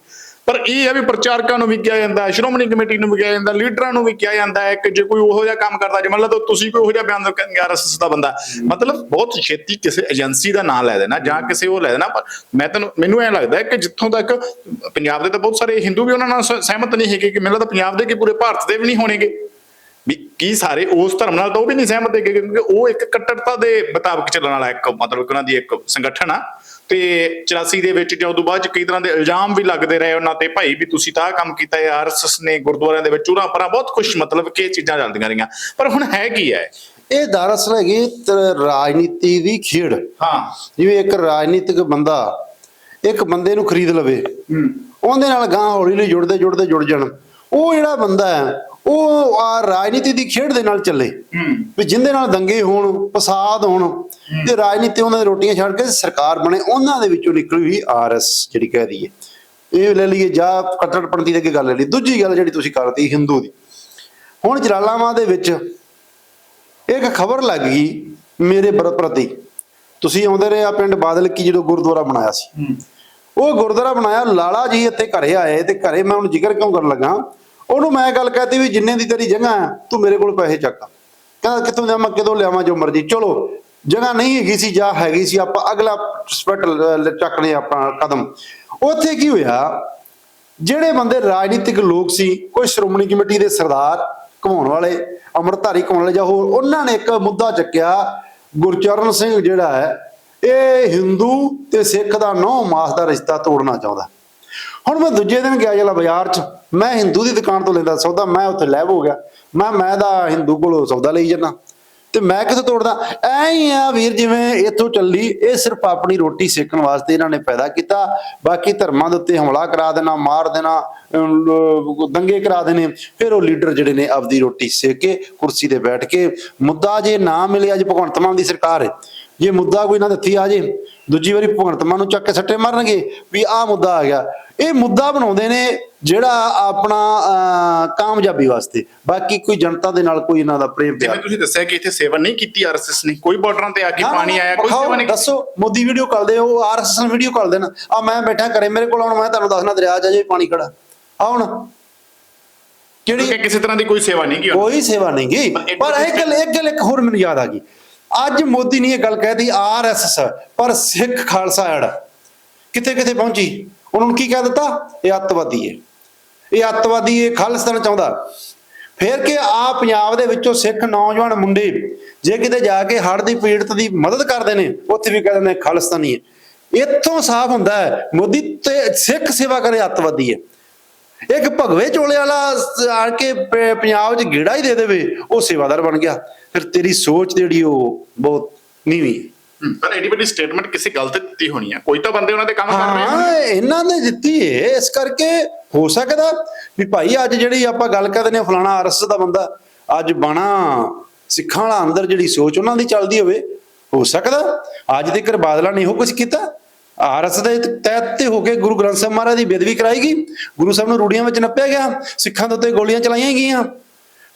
ਪਰ ਇਹ ਹੈ ਵੀ ਪ੍ਰਚਾਰਕਾਂ ਨੂੰ ਵੀ ਕਿਹਾ ਜਾਂਦਾ ਹੈ, ਸ਼੍ਰੋਮਣੀ ਕਮੇਟੀ ਨੂੰ ਵੀ ਕਿਹਾ ਜਾਂਦਾ ਲੀਡਰਾਂ ਨੂੰ ਵੀ ਕਿਹਾ ਜਾਂਦਾ ਹੈ ਕਿ ਜੇ ਕੋਈ ਉਹੋ ਜਿਹਾ ਕੰਮ ਕਰਦਾ, ਜੇ ਮੰਨ ਲਓ ਤੁਸੀਂ ਕੋਈ ਉਹੋ ਜਿਹਾ ਬਿਆਨ ਦੋ ਕਹਿੰਗੇ ਆਰਐਸਐਸ ਦਾ ਬੰਦਾ ਮਤਲਬ ਬਹੁਤ ਛੇਤੀ ਕਿਸੇ ਏਜੰਸੀ ਦਾ ਨਾਮ ਲੈ ਦੇਣਾ ਜਾਂ ਕਿਸੇ ਉਹ ਲੈ ਦੇਣਾ। ਪਰ ਮੈਂ ਤੈਨੂੰ, ਮੈਨੂੰ ਐਂ ਲੱਗਦਾ ਹੈ ਕਿ ਜਿੱਥੋਂ ਤੱਕ ਪੰਜਾਬ ਦੇ ਤਾਂ ਬਹੁਤ ਸਾਰੇ ਹਿੰਦੂ ਵੀ ਉਹਨਾਂ ਨਾਲ ਸਹਿਮਤ ਨਹੀਂ ਹੈਗੇ ਕਿ ਮੈਨੂੰ ਲੱਗਦਾ ਪੰਜਾਬ ਦੇ ਕਿ ਪੂਰੇ ਭਾਰਤ ਦੇ ਵੀ ਨਹੀਂ ਹੋਣਗੇ। ਵੀ ਕੀ ਸਾਰੇ ਉਸ ਧਰਮ ਨਾਲ ਤਾਂ ਉਹ ਵੀ ਨਹੀਂ ਸਹਿਮਤ ਹੈਗੇ ਕਿਉਂਕਿ ਉਹ ਇੱਕ ਕੱਟੜਤਾ ਦੇ ਮੁਤਾਬਕ ਚੱਲਣ ਵਾਲਾ ਇੱਕ ਮਤਲਬ ਉਹਨਾਂ ਦੀ ਇੱਕ ਸੰਗਠਨ ਆ। ਤੇ 84 ਦੇ ਵਿੱਚ ਜਦੋਂ ਤੋਂ ਬਾਅਦ ਚ ਕਈ ਤਰ੍ਹਾਂ ਦੇ ਇਲਜ਼ਾਮ ਵੀ ਲੱਗਦੇ ਰਹੇ ਉਹਨਾਂ ਤੇ ਭਾਈ ਵੀ ਤੁਸੀਂ ਤਾਂ ਕੰਮ ਕੀਤਾ ਹੈ ਆਰਐਸਐਸ ਨੇ ਗੁਰਦੁਆਰਿਆਂ ਦੇ ਵਿੱਚ ਚੂਰਾ ਪਰਾਂ ਬਹੁਤ ਕੁਝ ਮਤਲਬ ਕਿ ਇਹ ਚੀਜ਼ਾਂ ਚੱਲਦੀਆਂ ਰਹੀਆਂ। ਪਰ ਹੁਣ ਹੈ ਕੀ ਹੈ? ਇਹ ਦਰਅਸਲ ਹੈਗੀ ਰਾਜਨੀਤੀ ਦੀ ਖੇਡ। ਹਾਂ। ਜਿਵੇਂ ਇੱਕ ਰਾਜਨੀਤਿਕ ਬੰਦਾ ਇੱਕ ਬੰਦੇ ਨੂੰ ਖਰੀਦ ਲਵੇ ਉਹਦੇ ਨਾਲ ਗਾਂ ਹੌਲੀ ਹੌਲੀ ਜੁੜਦੇ ਜੁੜਦੇ ਜੁੜ ਜਾਣ। ਉਹ ਜਿਹੜਾ ਬੰਦਾ ਹੈ ਉਹ ਆ ਰਾਜਨੀਤੀ ਦੀ ਖੇਡ ਦੇ ਨਾਲ ਚੱਲੇ। ਵੀ ਜਿੰਦੇ ਨਾਲ ਦੰਗੇ ਹੋਣ ਫਸਾਦ ਹੋਣ ਤੇ ਰਾਜਨੀਤੀ ਉਹਨਾਂ ਦੀ ਰੋਟੀਆਂ ਛੱਡ ਕੇ ਸਰਕਾਰ ਬਣੇ। ਉਹਨਾਂ ਦੇ ਵਿੱਚੋਂ ਨਿਕਲੀ ਹੋਈ ਆਰਐਸ ਜਿਹੜੀ ਕਹਿ ਦਈਏ। ਇਹ ਲੈ ਲਈਏ ਜਾਂ ਕੱਟੜਪੰਥੀ ਦੀ ਅੱਗੇ ਗੱਲ ਲੈ ਲਈ ਦੂਜੀ ਗੱਲ ਜਿਹੜੀ ਤੁਸੀਂ ਕਰਤੀ ਹਿੰਦੂ ਦੀ। ਹੁਣ ਜਲਾਲਾਬਾਦ ਦੇ ਵਿੱਚ ਇੱਕ ਖਬਰ ਲੱਗ ਗਈ ਮੇਰੇ ਬਰ- ਪ੍ਰਤੀ। ਤੁਸੀਂ ਆਉਂਦੇ ਰਹੇ ਆ ਪਿੰਡ ਬਾਦਲ ਕੀ ਜਦੋਂ ਗੁਰਦੁਆਰਾ ਬਣਾਇਆ ਸੀ। ਉਹ ਗੁਰਦੁਆਰਾ ਬਣਾਇਆ ਲਾਲਾ ਜੀ ਇੱਥੇ ਘਰੇ ਆਏ ਤੇ ਘਰੇ ਮੈਂ ਹੁਣ ਜ਼ਿਕਰ ਕਿਉਂ ਕਰਨ ਲੱਗਾ? ਉਹਨੂੰ ਮੈਂ ਗੱਲ ਕਹਤੀ ਵੀ ਜਿੰਨੇ ਦੀ ਤੇਰੀ ਜਗ੍ਹਾ ਹੈ, ਤੂੰ ਮੇਰੇ ਕੋਲ ਪੈਸੇ ਚੱਕ। ਕਹਿੰਦਾ, ਕਿੱਥੋਂ ਲਿਆਵਾਂ, ਕਿਦੋਂ ਲਿਆਵਾਂ ਜੋ ਮਰਜ਼ੀ। ਚਲੋ, ਜਗ੍ਹਾ ਨਹੀਂ ਹੈਗੀ ਸੀ, ਜਾਂ ਹੈਗੀ ਸੀ। ਆਪਾਂ ਅਗਲਾ ਸਪੈਟਲ ਚੱਕਨੇ ਆਪਾਂ ਕਦਮ। ਉੱਥੇ ਕੀ ਹੋਇਆ? ਜਿਹੜੇ ਬੰਦੇ ਰਾਜਨੀਤਿਕ ਲੋਕ ਸੀ, ਕੋਈ ਸ਼੍ਰੋਮਣੀ ਕਮੇਟੀ ਦੇ ਸਰਦਾਰ, ਘਮਾਉਣ ਵਾਲੇ ਅਮਰਧਾਰੀ ਘਮਾਉਣ ਵਾਲੇ ਜਾਂ ਹੋਰ, ਉਹਨਾਂ ਨੇ ਇੱਕ ਮੁੱਦਾ ਚੱਕਿਆ, ਗੁਰਚਰਨ ਸਿੰਘ ਜਿਹੜਾ ਹੈ, ਇਹ ਹਿੰਦੂ ਤੇ ਸਿੱਖ ਦਾ ਨੌ ਮਾਸ ਦਾ ਰਿਸ਼ਤਾ ਤੋੜਨਾ ਚਾਹੁੰਦਾ। ਹੁਣ ਮੈਂ ਦੂਜੇ ਦਿਨ ਗਿਆ ਜਲਾ ਬਾਜ਼ਾਰ 'ਚ, ਮੈਂ ਹਿੰਦੂ ਦੀ ਦੁਕਾਨ ਤੋਂ ਲੈਂਦਾ ਸੌਦਾ, ਮੈਂ ਉੱਥੇ ਲੈਬ ਹੋ ਗਿਆ। ਮੈਂ ਮੈਂ ਦਾ ਹਿੰਦੂ ਕੋਲੋਂ ਸੌਦਾ ਲਈ ਜਾਂਦਾ। ਤੇ ਮੈਂ ਕਿਥੋਂ ਤੋੜਦਾ? ਐ ਹੀ ਆ ਵੀਰ, ਜਿਵੇਂ ਇੱਥੋਂ ਚੱਲੀ, ਇਹ ਸਿਰਫ ਆਪਣੀ ਰੋਟੀ ਸੇਕਣ ਵਾਸਤੇ ਇਹਨਾਂ ਨੇ ਪੈਦਾ ਕੀਤਾ। ਬਾਕੀ ਧਰਮਾਂ ਦੇ ਉੱਤੇ ਹਮਲਾ ਕਰਾ ਦੇਣਾ, ਮਾਰ ਦੇਣਾ ਦੰਗੇ ਕਰਾ ਦੇਣੇ। ਫਿਰ ਉਹ ਲੀਡਰ ਜਿਹੜੇ ਨੇ ਆਪਦੀ ਰੋਟੀ ਸੇਕ ਕੇ, ਕੁਰਸੀ ਤੇ ਬੈਠ ਕੇ, ਮੁੱਦਾ ਜੇ ਨਾ ਮਿਲੇ ਅੱਜ ਭਗਵੰਤ ਮਾਨ ਦੀ ਸਰਕਾਰ ਹੈ ਜੇ ਮੁੱਦਾ ਕੋਈ ਨਾ ਦਿੱਤੀ ਆ ਜੇ ਦੂਜੀ ਵਾਰੀ ਭਗਵੰਤ ਮਾਨ ਨੂੰ ਚੱਕ ਕੇ ਸੱਟੇ ਮਾਰਨਗੇ ਵੀ ਆਹ ਮੁੱਦਾ ਆ ਗਿਆ। ਇਹ ਮੁੱਦਾ ਬਣਾਉਂਦੇ ਨੇ ਜਿਹੜਾ ਆਪਣਾ ਕਾਮਯਾਬੀ ਵਾਸਤੇ। ਬਾਕੀ ਕੋਈ ਜਨਤਾ ਦੇ ਨਾਲ ਕੋਈ ਇਹਨਾਂ ਦਾ ਪ੍ਰੇਮ ਪਿਆਰ। ਜਿਵੇਂ ਤੁਸੀਂ ਦੱਸਿਆ ਕਿ ਇੱਥੇ ਸੇਵਾ ਨਹੀਂ ਕੀਤੀ ਆਰਐਸਐਸ ਨੇ ਕੋਈ ਬਾਰਡਰਾਂ ਤੇ ਆ ਕੇ ਪਾਣੀ ਆਇਆ ਕੋਈ ਸੇਵਾ ਨਹੀਂ ਦੱਸੋ ਮੋਦੀ ਵੀਡੀਓ ਕਾਲ ਦੇ ਉਹ ਆਰਐਸਐਸ ਨੂੰ ਵੀਡੀਓ ਕਾਲ ਦੇਣ ਆ ਮੈਂ ਬੈਠਾ ਕਰੇ ਮੇਰੇ ਕੋਲ ਹੁਣ ਮੈਂ ਤੁਹਾਨੂੰ ਦੱਸਣਾ ਦਰਿਆ ਅਜੇ ਪਾਣੀ ਖੜਾ। ਆ ਹੁਣ ਕਿ ਕਿਹੜੀ ਕਿਸੇ ਤਰ੍ਹਾਂ ਦੀ ਕੋਈ ਸੇਵਾ ਨਹੀਂ ਕੀਤੀ ਕੋਈ ਸੇਵਾ ਨਹੀਂ ਗਈ। ਪਰ ਇੱਕ ਗੱਲ ਇੱਕ ਗੱਲ ਇੱਕ ਹੋਰ ਮੈਨੂੰ ਯਾਦ ਆ ਗਈ। ਅੱਜ ਮੋਦੀ ਨੇ ਇਹ ਗੱਲ ਕਹਿਤੀ ਆਰਐਸਐਸ ਪਰ ਸਿੱਖ ਖਾਲਸਾ ਐਡ। ਕਿੱਥੇ ਕਿੱਥੇ ਪਹੁੰਚੀ? ਉਹਨਾਂ ਨੂੰ ਕੀ ਕਹਿ ਦਿੱਤਾ? ਇਹ ਅੱਤਵਾਦੀ ਹੈ। ਇਹ ਅੱਤਵਾਦੀ ਇਹ ਖਾਲਿਸਤਾਨ ਚਾਹੁੰਦਾ। ਫਿਰ ਕਿ ਆ ਪੰਜਾਬ ਦੇ ਵਿੱਚੋਂ ਸਿੱਖ ਨੌਜਵਾਨ ਮੁੰਡੇ, ਜੇ ਕਿਤੇ ਜਾ ਕੇ ਹੜ੍ਹ ਦੀ ਪੀੜਤ ਦੀ ਮਦਦ ਕਰਦੇ ਨੇ, ਉੱਥੇ ਵੀ ਕਹਿੰਦੇ ਨੇ ਖਾਲਿਸਤਾਨੀ ਹੈ। ਇੱਥੋਂ ਸਾਫ਼ ਹੁੰਦਾ ਹੈ, ਮੋਦੀ ਤੇ ਸਿੱਖ ਸੇਵਾ ਕਰੇ ਅੱਤਵਾਦੀ ਹੈ। ਇੱਕ ਭਗਵੇ ਚੋਲੇ ਵਾਲਾ ਆਣ ਕੇ ਪੰਜਾਬ 'ਚ ਗੇੜਾ ਹੀ ਦੇ ਦੇਵੇ ਉਹ ਸੇਵਾਦਾਰ ਬਣ ਗਿਆ। ਫਿਰ ਤੇਰੀ ਸੋਚ ਜਿਹੜੀ ਉਹ ਬਹੁਤ ਨੀਵੀਂ ਪਰ ਐਡੀ ਵੱਡੀ ਸਟੇਟਮੈਂਟ ਕਿਸੇ ਗੱਲ ਤੇ ਦਿੱਤੀ ਹੋਣੀ ਆ। ਕੋਈ ਤਾਂ ਬੰਦੇ ਉਹਨਾਂ ਦੇ ਕੰਮ ਕਰ ਰਹੇ ਹਾਂ ਇਹਨਾਂ ਨੇ ਦਿੱਤੀ ਏ। ਇਸ ਕਰਕੇ ਹੋ ਸਕਦਾ ਵੀ ਭਾਈ ਅੱਜ ਜਿਹੜੀ ਆਪਾਂ ਗੱਲ ਕਰਦੇ ਨੇ ਫਲਾਣਾ ਆਰਐਸ ਦਾ ਬੰਦਾ ਅੱਜ ਬਾਣਾ ਸਿੱਖਾਂ ਵਾਲਾ ਅੰਦਰ ਜਿਹੜੀ ਸੋਚ ਉਹਨਾਂ ਦੀ ਚੱਲਦੀ ਹੋਵੇ ਹੋ ਸਕਦਾ ਅੱਜ ਕਰ ਬਾਦਲਾ ਨੇ ਇਹੋ ਕੁਝ ਕੀਤਾ। ਆਰਐਸ ਦੇ ਤਹਿਤ ਤੇ ਹੋ ਕੇ ਗੁਰੂ ਗ੍ਰੰਥ ਸਾਹਿਬ ਮਹਾਰਾਜ ਦੀ ਬੇਦਬੀ ਕਰਾਈ ਗਈ। ਗੁਰੂ ਸਾਹਿਬ ਨੂੰ ਰੂੜੀਆਂ ਵਿੱਚ ਨੱਪਿਆ ਗਿਆ ਸਿੱਖਾਂ ਦੇ ਉੱਤੇ ਗੋਲੀਆਂ ਚਲਾਈਆਂ ਗਈਆਂ।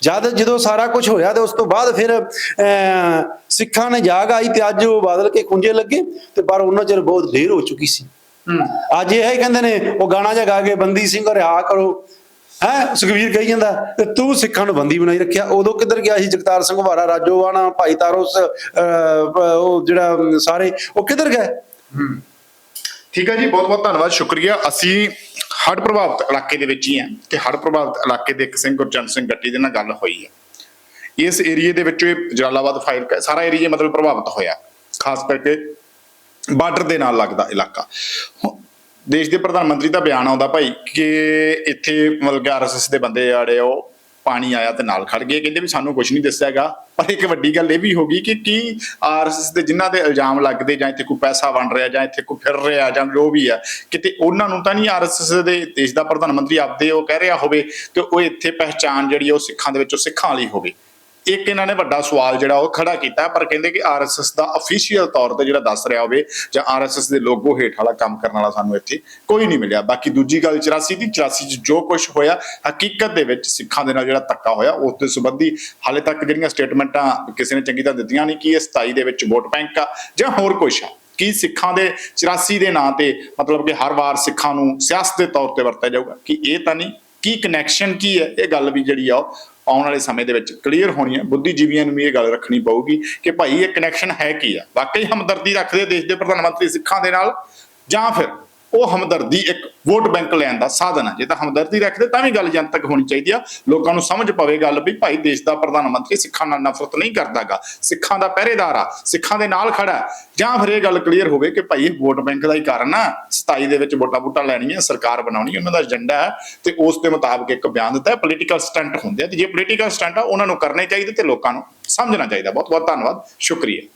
ਜਦ ਜਦੋਂ ਸਾਰਾ ਕੁਝ ਹੋਇਆ ਤੇ ਉਸ ਤੋਂ ਬਾਅਦ ਫਿਰ ਸਿੱਖਾਂ ਨੇ ਜਾਗ ਆਈ ਤੇ ਅੱਜ ਉਹ ਬਾਦਲ ਕੇ ਖੁੰਝੇ ਲੱਗੇ ਤੇ ਪਰ ਉਹਨਾਂ ਚਿਰ ਬਹੁਤ ਦੇਰ ਹੋ ਚੁੱਕੀ ਸੀ। ਅੱਜ ਇਹ ਹੀ ਕਹਿੰਦੇ ਨੇ ਉਹ ਗਾਣਾ ਜਿਹਾ ਗਾ ਕੇ ਬੰਦੀ ਸਿੰਘ ਰਿਹਾ ਕਰੋ। ਹੈ ਸੁਖਵੀਰ ਕਹੀ ਜਾਂਦਾ ਤੇ ਤੂੰ ਸਿੱਖਾਂ ਨੂੰ ਬੰਦੀ ਬਣਾਈ ਰੱਖਿਆ। ਉਦੋਂ ਕਿੱਧਰ ਗਿਆ ਸੀ ਜਗਤਾਰ ਸਿੰਘ ਹਵਾਰਾ ਰਾਜੋਵਾਣਾ ਭਾਈ ਤਾਰੋਸ ਅਹ, ਉਹ ਜਿਹੜਾ ਸਾਰੇ ਉਹ ਕਿੱਧਰ ਗਏ? ਠੀਕ ਹੈ ਜੀ, ਬਹੁਤ ਬਹੁਤ ਧੰਨਵਾਦ, ਸ਼ੁਕਰੀਆ। ਅਸੀਂ ਹੜ੍ਹ ਪ੍ਰਭਾਵਿਤ ਇਲਾਕੇ ਦੇ ਵਿੱਚ ਹੀ ਹਾਂ ਤੇ ਹੜ੍ਹ ਪ੍ਰਭਾਵਿਤ ਇਲਾਕੇ ਦੇ ਇੱਕ ਸਿੰਘ ਗੁਰਚਰਨ ਸਿੰਘ ਗੱਟੀ ਦੇ ਨਾਲ ਗੱਲ ਹੋਈ ਹੈ। ਇਸ ਏਰੀਏ ਦੇ ਵਿੱਚ ਇਹ ਜਲਾਲਾਬਾਦ ਫਾਇਰ ਸਾਰਾ ਏਰੀਆ ਮਤਲਬ ਪ੍ਰਭਾਵਿਤ ਹੋਇਆ, ਖਾਸ ਕਰਕੇ ਬਾਰਡਰ ਦੇ ਨਾਲ ਲੱਗਦਾ ਇਲਾਕਾ। ਦੇਸ਼ ਦੇ ਪ੍ਰਧਾਨ ਮੰਤਰੀ ਦਾ ਬਿਆਨ ਆਉਂਦਾ ਭਾਈ ਕਿ ਇੱਥੇ ਮਤਲਬ ਕਿ ਆਰਐਸਐਸ ਦੇ ਬੰਦੇ ਆੜੇ ਉਹ ਪਾਣੀ ਆਇਆ ਤੇ ਨਾਲ ਖੜ ਗਏ। ਕਹਿੰਦੇ ਵੀ ਸਾਨੂੰ ਕੁਝ ਨਹੀਂ ਦੱਸਿਆਗਾ ਪਰ ਇੱਕ ਵੱਡੀ ਗੱਲ ਇਹ ਵੀ ਹੋ ਗਈ ਕਿ ਕੀ ਆਰਐਸਐਸ ਦੇ ਜਿਨ੍ਹਾਂ ਦੇ ਇਲਜ਼ਾਮ ਲੱਗਦੇ ਜਾਂ ਇੱਥੇ ਕੋਈ ਪੈਸਾ ਵੰਡ ਰਿਹਾ ਜਾਂ ਇੱਥੇ ਕੋਈ ਫਿਰ ਰਿਹਾ ਜਾਂ ਜੋ ਵੀ ਆ ਕਿਤੇ ਉਹਨਾਂ ਨੂੰ ਤਾਂ ਨਹੀਂ ਆਰਐਸਐਸ ਦੇ ਦੇਸ਼ ਦਾ ਪ੍ਰਧਾਨ ਮੰਤਰੀ ਆਪਦੇ ਉਹ ਕਹਿ ਰਿਹਾ ਹੋਵੇ ਤੇ ਉਹ ਇੱਥੇ ਪਹਿਚਾਨ ਜਿਹੜੀ ਉਹ ਸਿੱਖਾਂ ਦੇ ਵਿੱਚੋਂ ਸਿੱਖਾਂ ਵਾਲੀ ਹੋਵੇ। ਇੱਕ ਇਹਨਾਂ ਨੇ ਵੱਡਾ ਸਵਾਲ ਜਿਹੜਾ ਉਹ ਖੜਾ ਕੀਤਾ, ਪਰ ਕਹਿੰਦੇ ਕਿ ਆਰਐਸਐਸ ਦਾ ਅਫੀਸ਼ੀਅਲ ਤੌਰ ਤੇ ਜਿਹੜਾ ਦੱਸ ਰਿਹਾ ਹੋਵੇ ਜਾਂ ਆਰਐਸਐਸ ਦੇ ਲੋਗੋ ਹੇਠ ਵਾਲਾ ਕੰਮ ਕਰਨ ਵਾਲਾ ਸਾਨੂੰ ਇੱਥੇ ਕੋਈ ਨਹੀਂ ਮਿਲਿਆ। ਬਾਕੀ ਦੂਜੀ ਗੱਲ 84 ਦੀ 84 ਚ ਜੋ ਕੁਝ ਹੋਇਆ, ਹਕੀਕਤ ਦੇ ਵਿੱਚ ਸਿੱਖਾਂ ਦੇ ਨਾਲ ਜਿਹੜਾ ਧੱਕਾ ਹੋਇਆ, ਉਸ ਦੇ ਸੰਬੰਧੀ ਹਾਲੇ ਤੱਕ ਜਿਹੜੀਆਂ ਸਟੇਟਮੈਂਟਾਂ ਕਿਸੇ ਨੇ ਚੰਗੀ ਤਾਂ ਦਿੱਤੀਆਂ ਨਹੀਂ, ਕਿ ਇਹ 27 ਦੇ ਵਿੱਚ ਵੋਟ ਬੈਂਕ ਆ ਜਾਂ ਹੋਰ ਕੁਝ ਆ? ਕੀ ਸਿੱਖਾਂ ਦੇ 84 ਦੇ ਨਾਂ ਤੇ ਮਤਲਬ ਕਿ ਹਰ ਵਾਰ ਸਿੱਖਾਂ ਨੂੰ ਸਿਆਸਤ ਦੇ ਤੌਰ ਤੇ ਵਰਤਿਆ ਜਾਊਗਾ? ਕਿ ਇਹ ਤਾਂ ਨਹੀਂ ਕੀ ਕਨੈਕਸ਼ਨ ਕੀ ਹੈ? ਇਹ ਗੱਲ ਵੀ ਜਿਹੜੀ ਆ ਉਹ ਆਉਣ ਵਾਲੇ ਸਮੇਂ ਦੇ ਵਿੱਚ ਕਲੀਅਰ ਹੋਣੀ ਹੈ। ਬੁੱਧੀਜੀਵੀਆਂ ਨੂੰ ਵੀ ਇਹ ਗੱਲ ਰੱਖਣੀ ਪਊਗੀ ਕਿ ਭਾਈ ਇਹ ਕਨੈਕਸ਼ਨ ਹੈ ਕੀ ਆ? ਵਾਕਈ ਹਮਦਰਦੀ ਰੱਖਦੇ ਦੇਸ਼ ਦੇ ਪ੍ਰਧਾਨ ਮੰਤਰੀ ਸਿੱਖਾਂ ਦੇ ਨਾਲ ਜਾਂ ਫਿਰ ਉਹ ਹਮਦਰਦੀ ਇੱਕ ਵੋਟ ਬੈਂਕ ਲੈਣ ਦਾ ਸਾਧਨ ਹੈ। ਜੇ ਤਾਂ ਹਮਦਰਦੀ ਰੱਖਦੇ, ਤਾਂ ਵੀ ਗੱਲ ਜਨਤਕ ਹੋਣੀ ਚਾਹੀਦੀ ਆ। ਲੋਕਾਂ ਨੂੰ ਸਮਝ ਪਵੇ ਗੱਲ ਵੀ, ਭਾਈ ਦੇਸ਼ ਦਾ ਪ੍ਰਧਾਨ ਮੰਤਰੀ ਸਿੱਖਾਂ ਨਾਲ ਨਫ਼ਰਤ ਨਹੀਂ ਕਰਦਾਗਾ। ਸਿੱਖਾਂ ਦਾ ਪਹਿਰੇਦਾਰ ਆ, ਸਿੱਖਾਂ ਦੇ ਨਾਲ ਖੜਾ ਜਾਂ ਫਿਰ ਇਹ ਗੱਲ ਕਲੀਅਰ ਹੋਵੇ ਕਿ ਭਾਈ ਇਹ ਵੋਟ ਬੈਂਕ ਦਾ ਹੀ ਕਾਰਨ ਆ। 27 ਦੇ ਵਿੱਚ ਵੋਟਾਂ ਵੋਟਾਂ ਲੈਣੀਆਂ, ਸਰਕਾਰ ਬਣਾਉਣੀ, ਉਹਨਾਂ ਦਾ ਏਜੰਡਾ ਹੈ ਤੇ ਉਸ ਦੇ ਮੁਤਾਬਕ ਇੱਕ ਬਿਆਨ ਦਿੱਤਾ ਹੈ ਪੋਲੀਟੀਕਲ ਸਟੰਟ ਹੁੰਦੇ ਆ। ਤੇ ਜੇ ਪੋਲੀਟੀਕਲ ਸਟੰਟ ਆ, ਉਹਨਾਂ ਨੂੰ ਕਰਨੇ ਚਾਹੀਦੇ ਤੇ ਲੋਕਾਂ ਨੂੰ ਸਮਝਣਾ ਚਾਹੀਦਾ। ਬਹੁਤ ਬਹੁਤ ਧੰਨਵਾਦ। ਸ਼ੁਕਰੀਆ।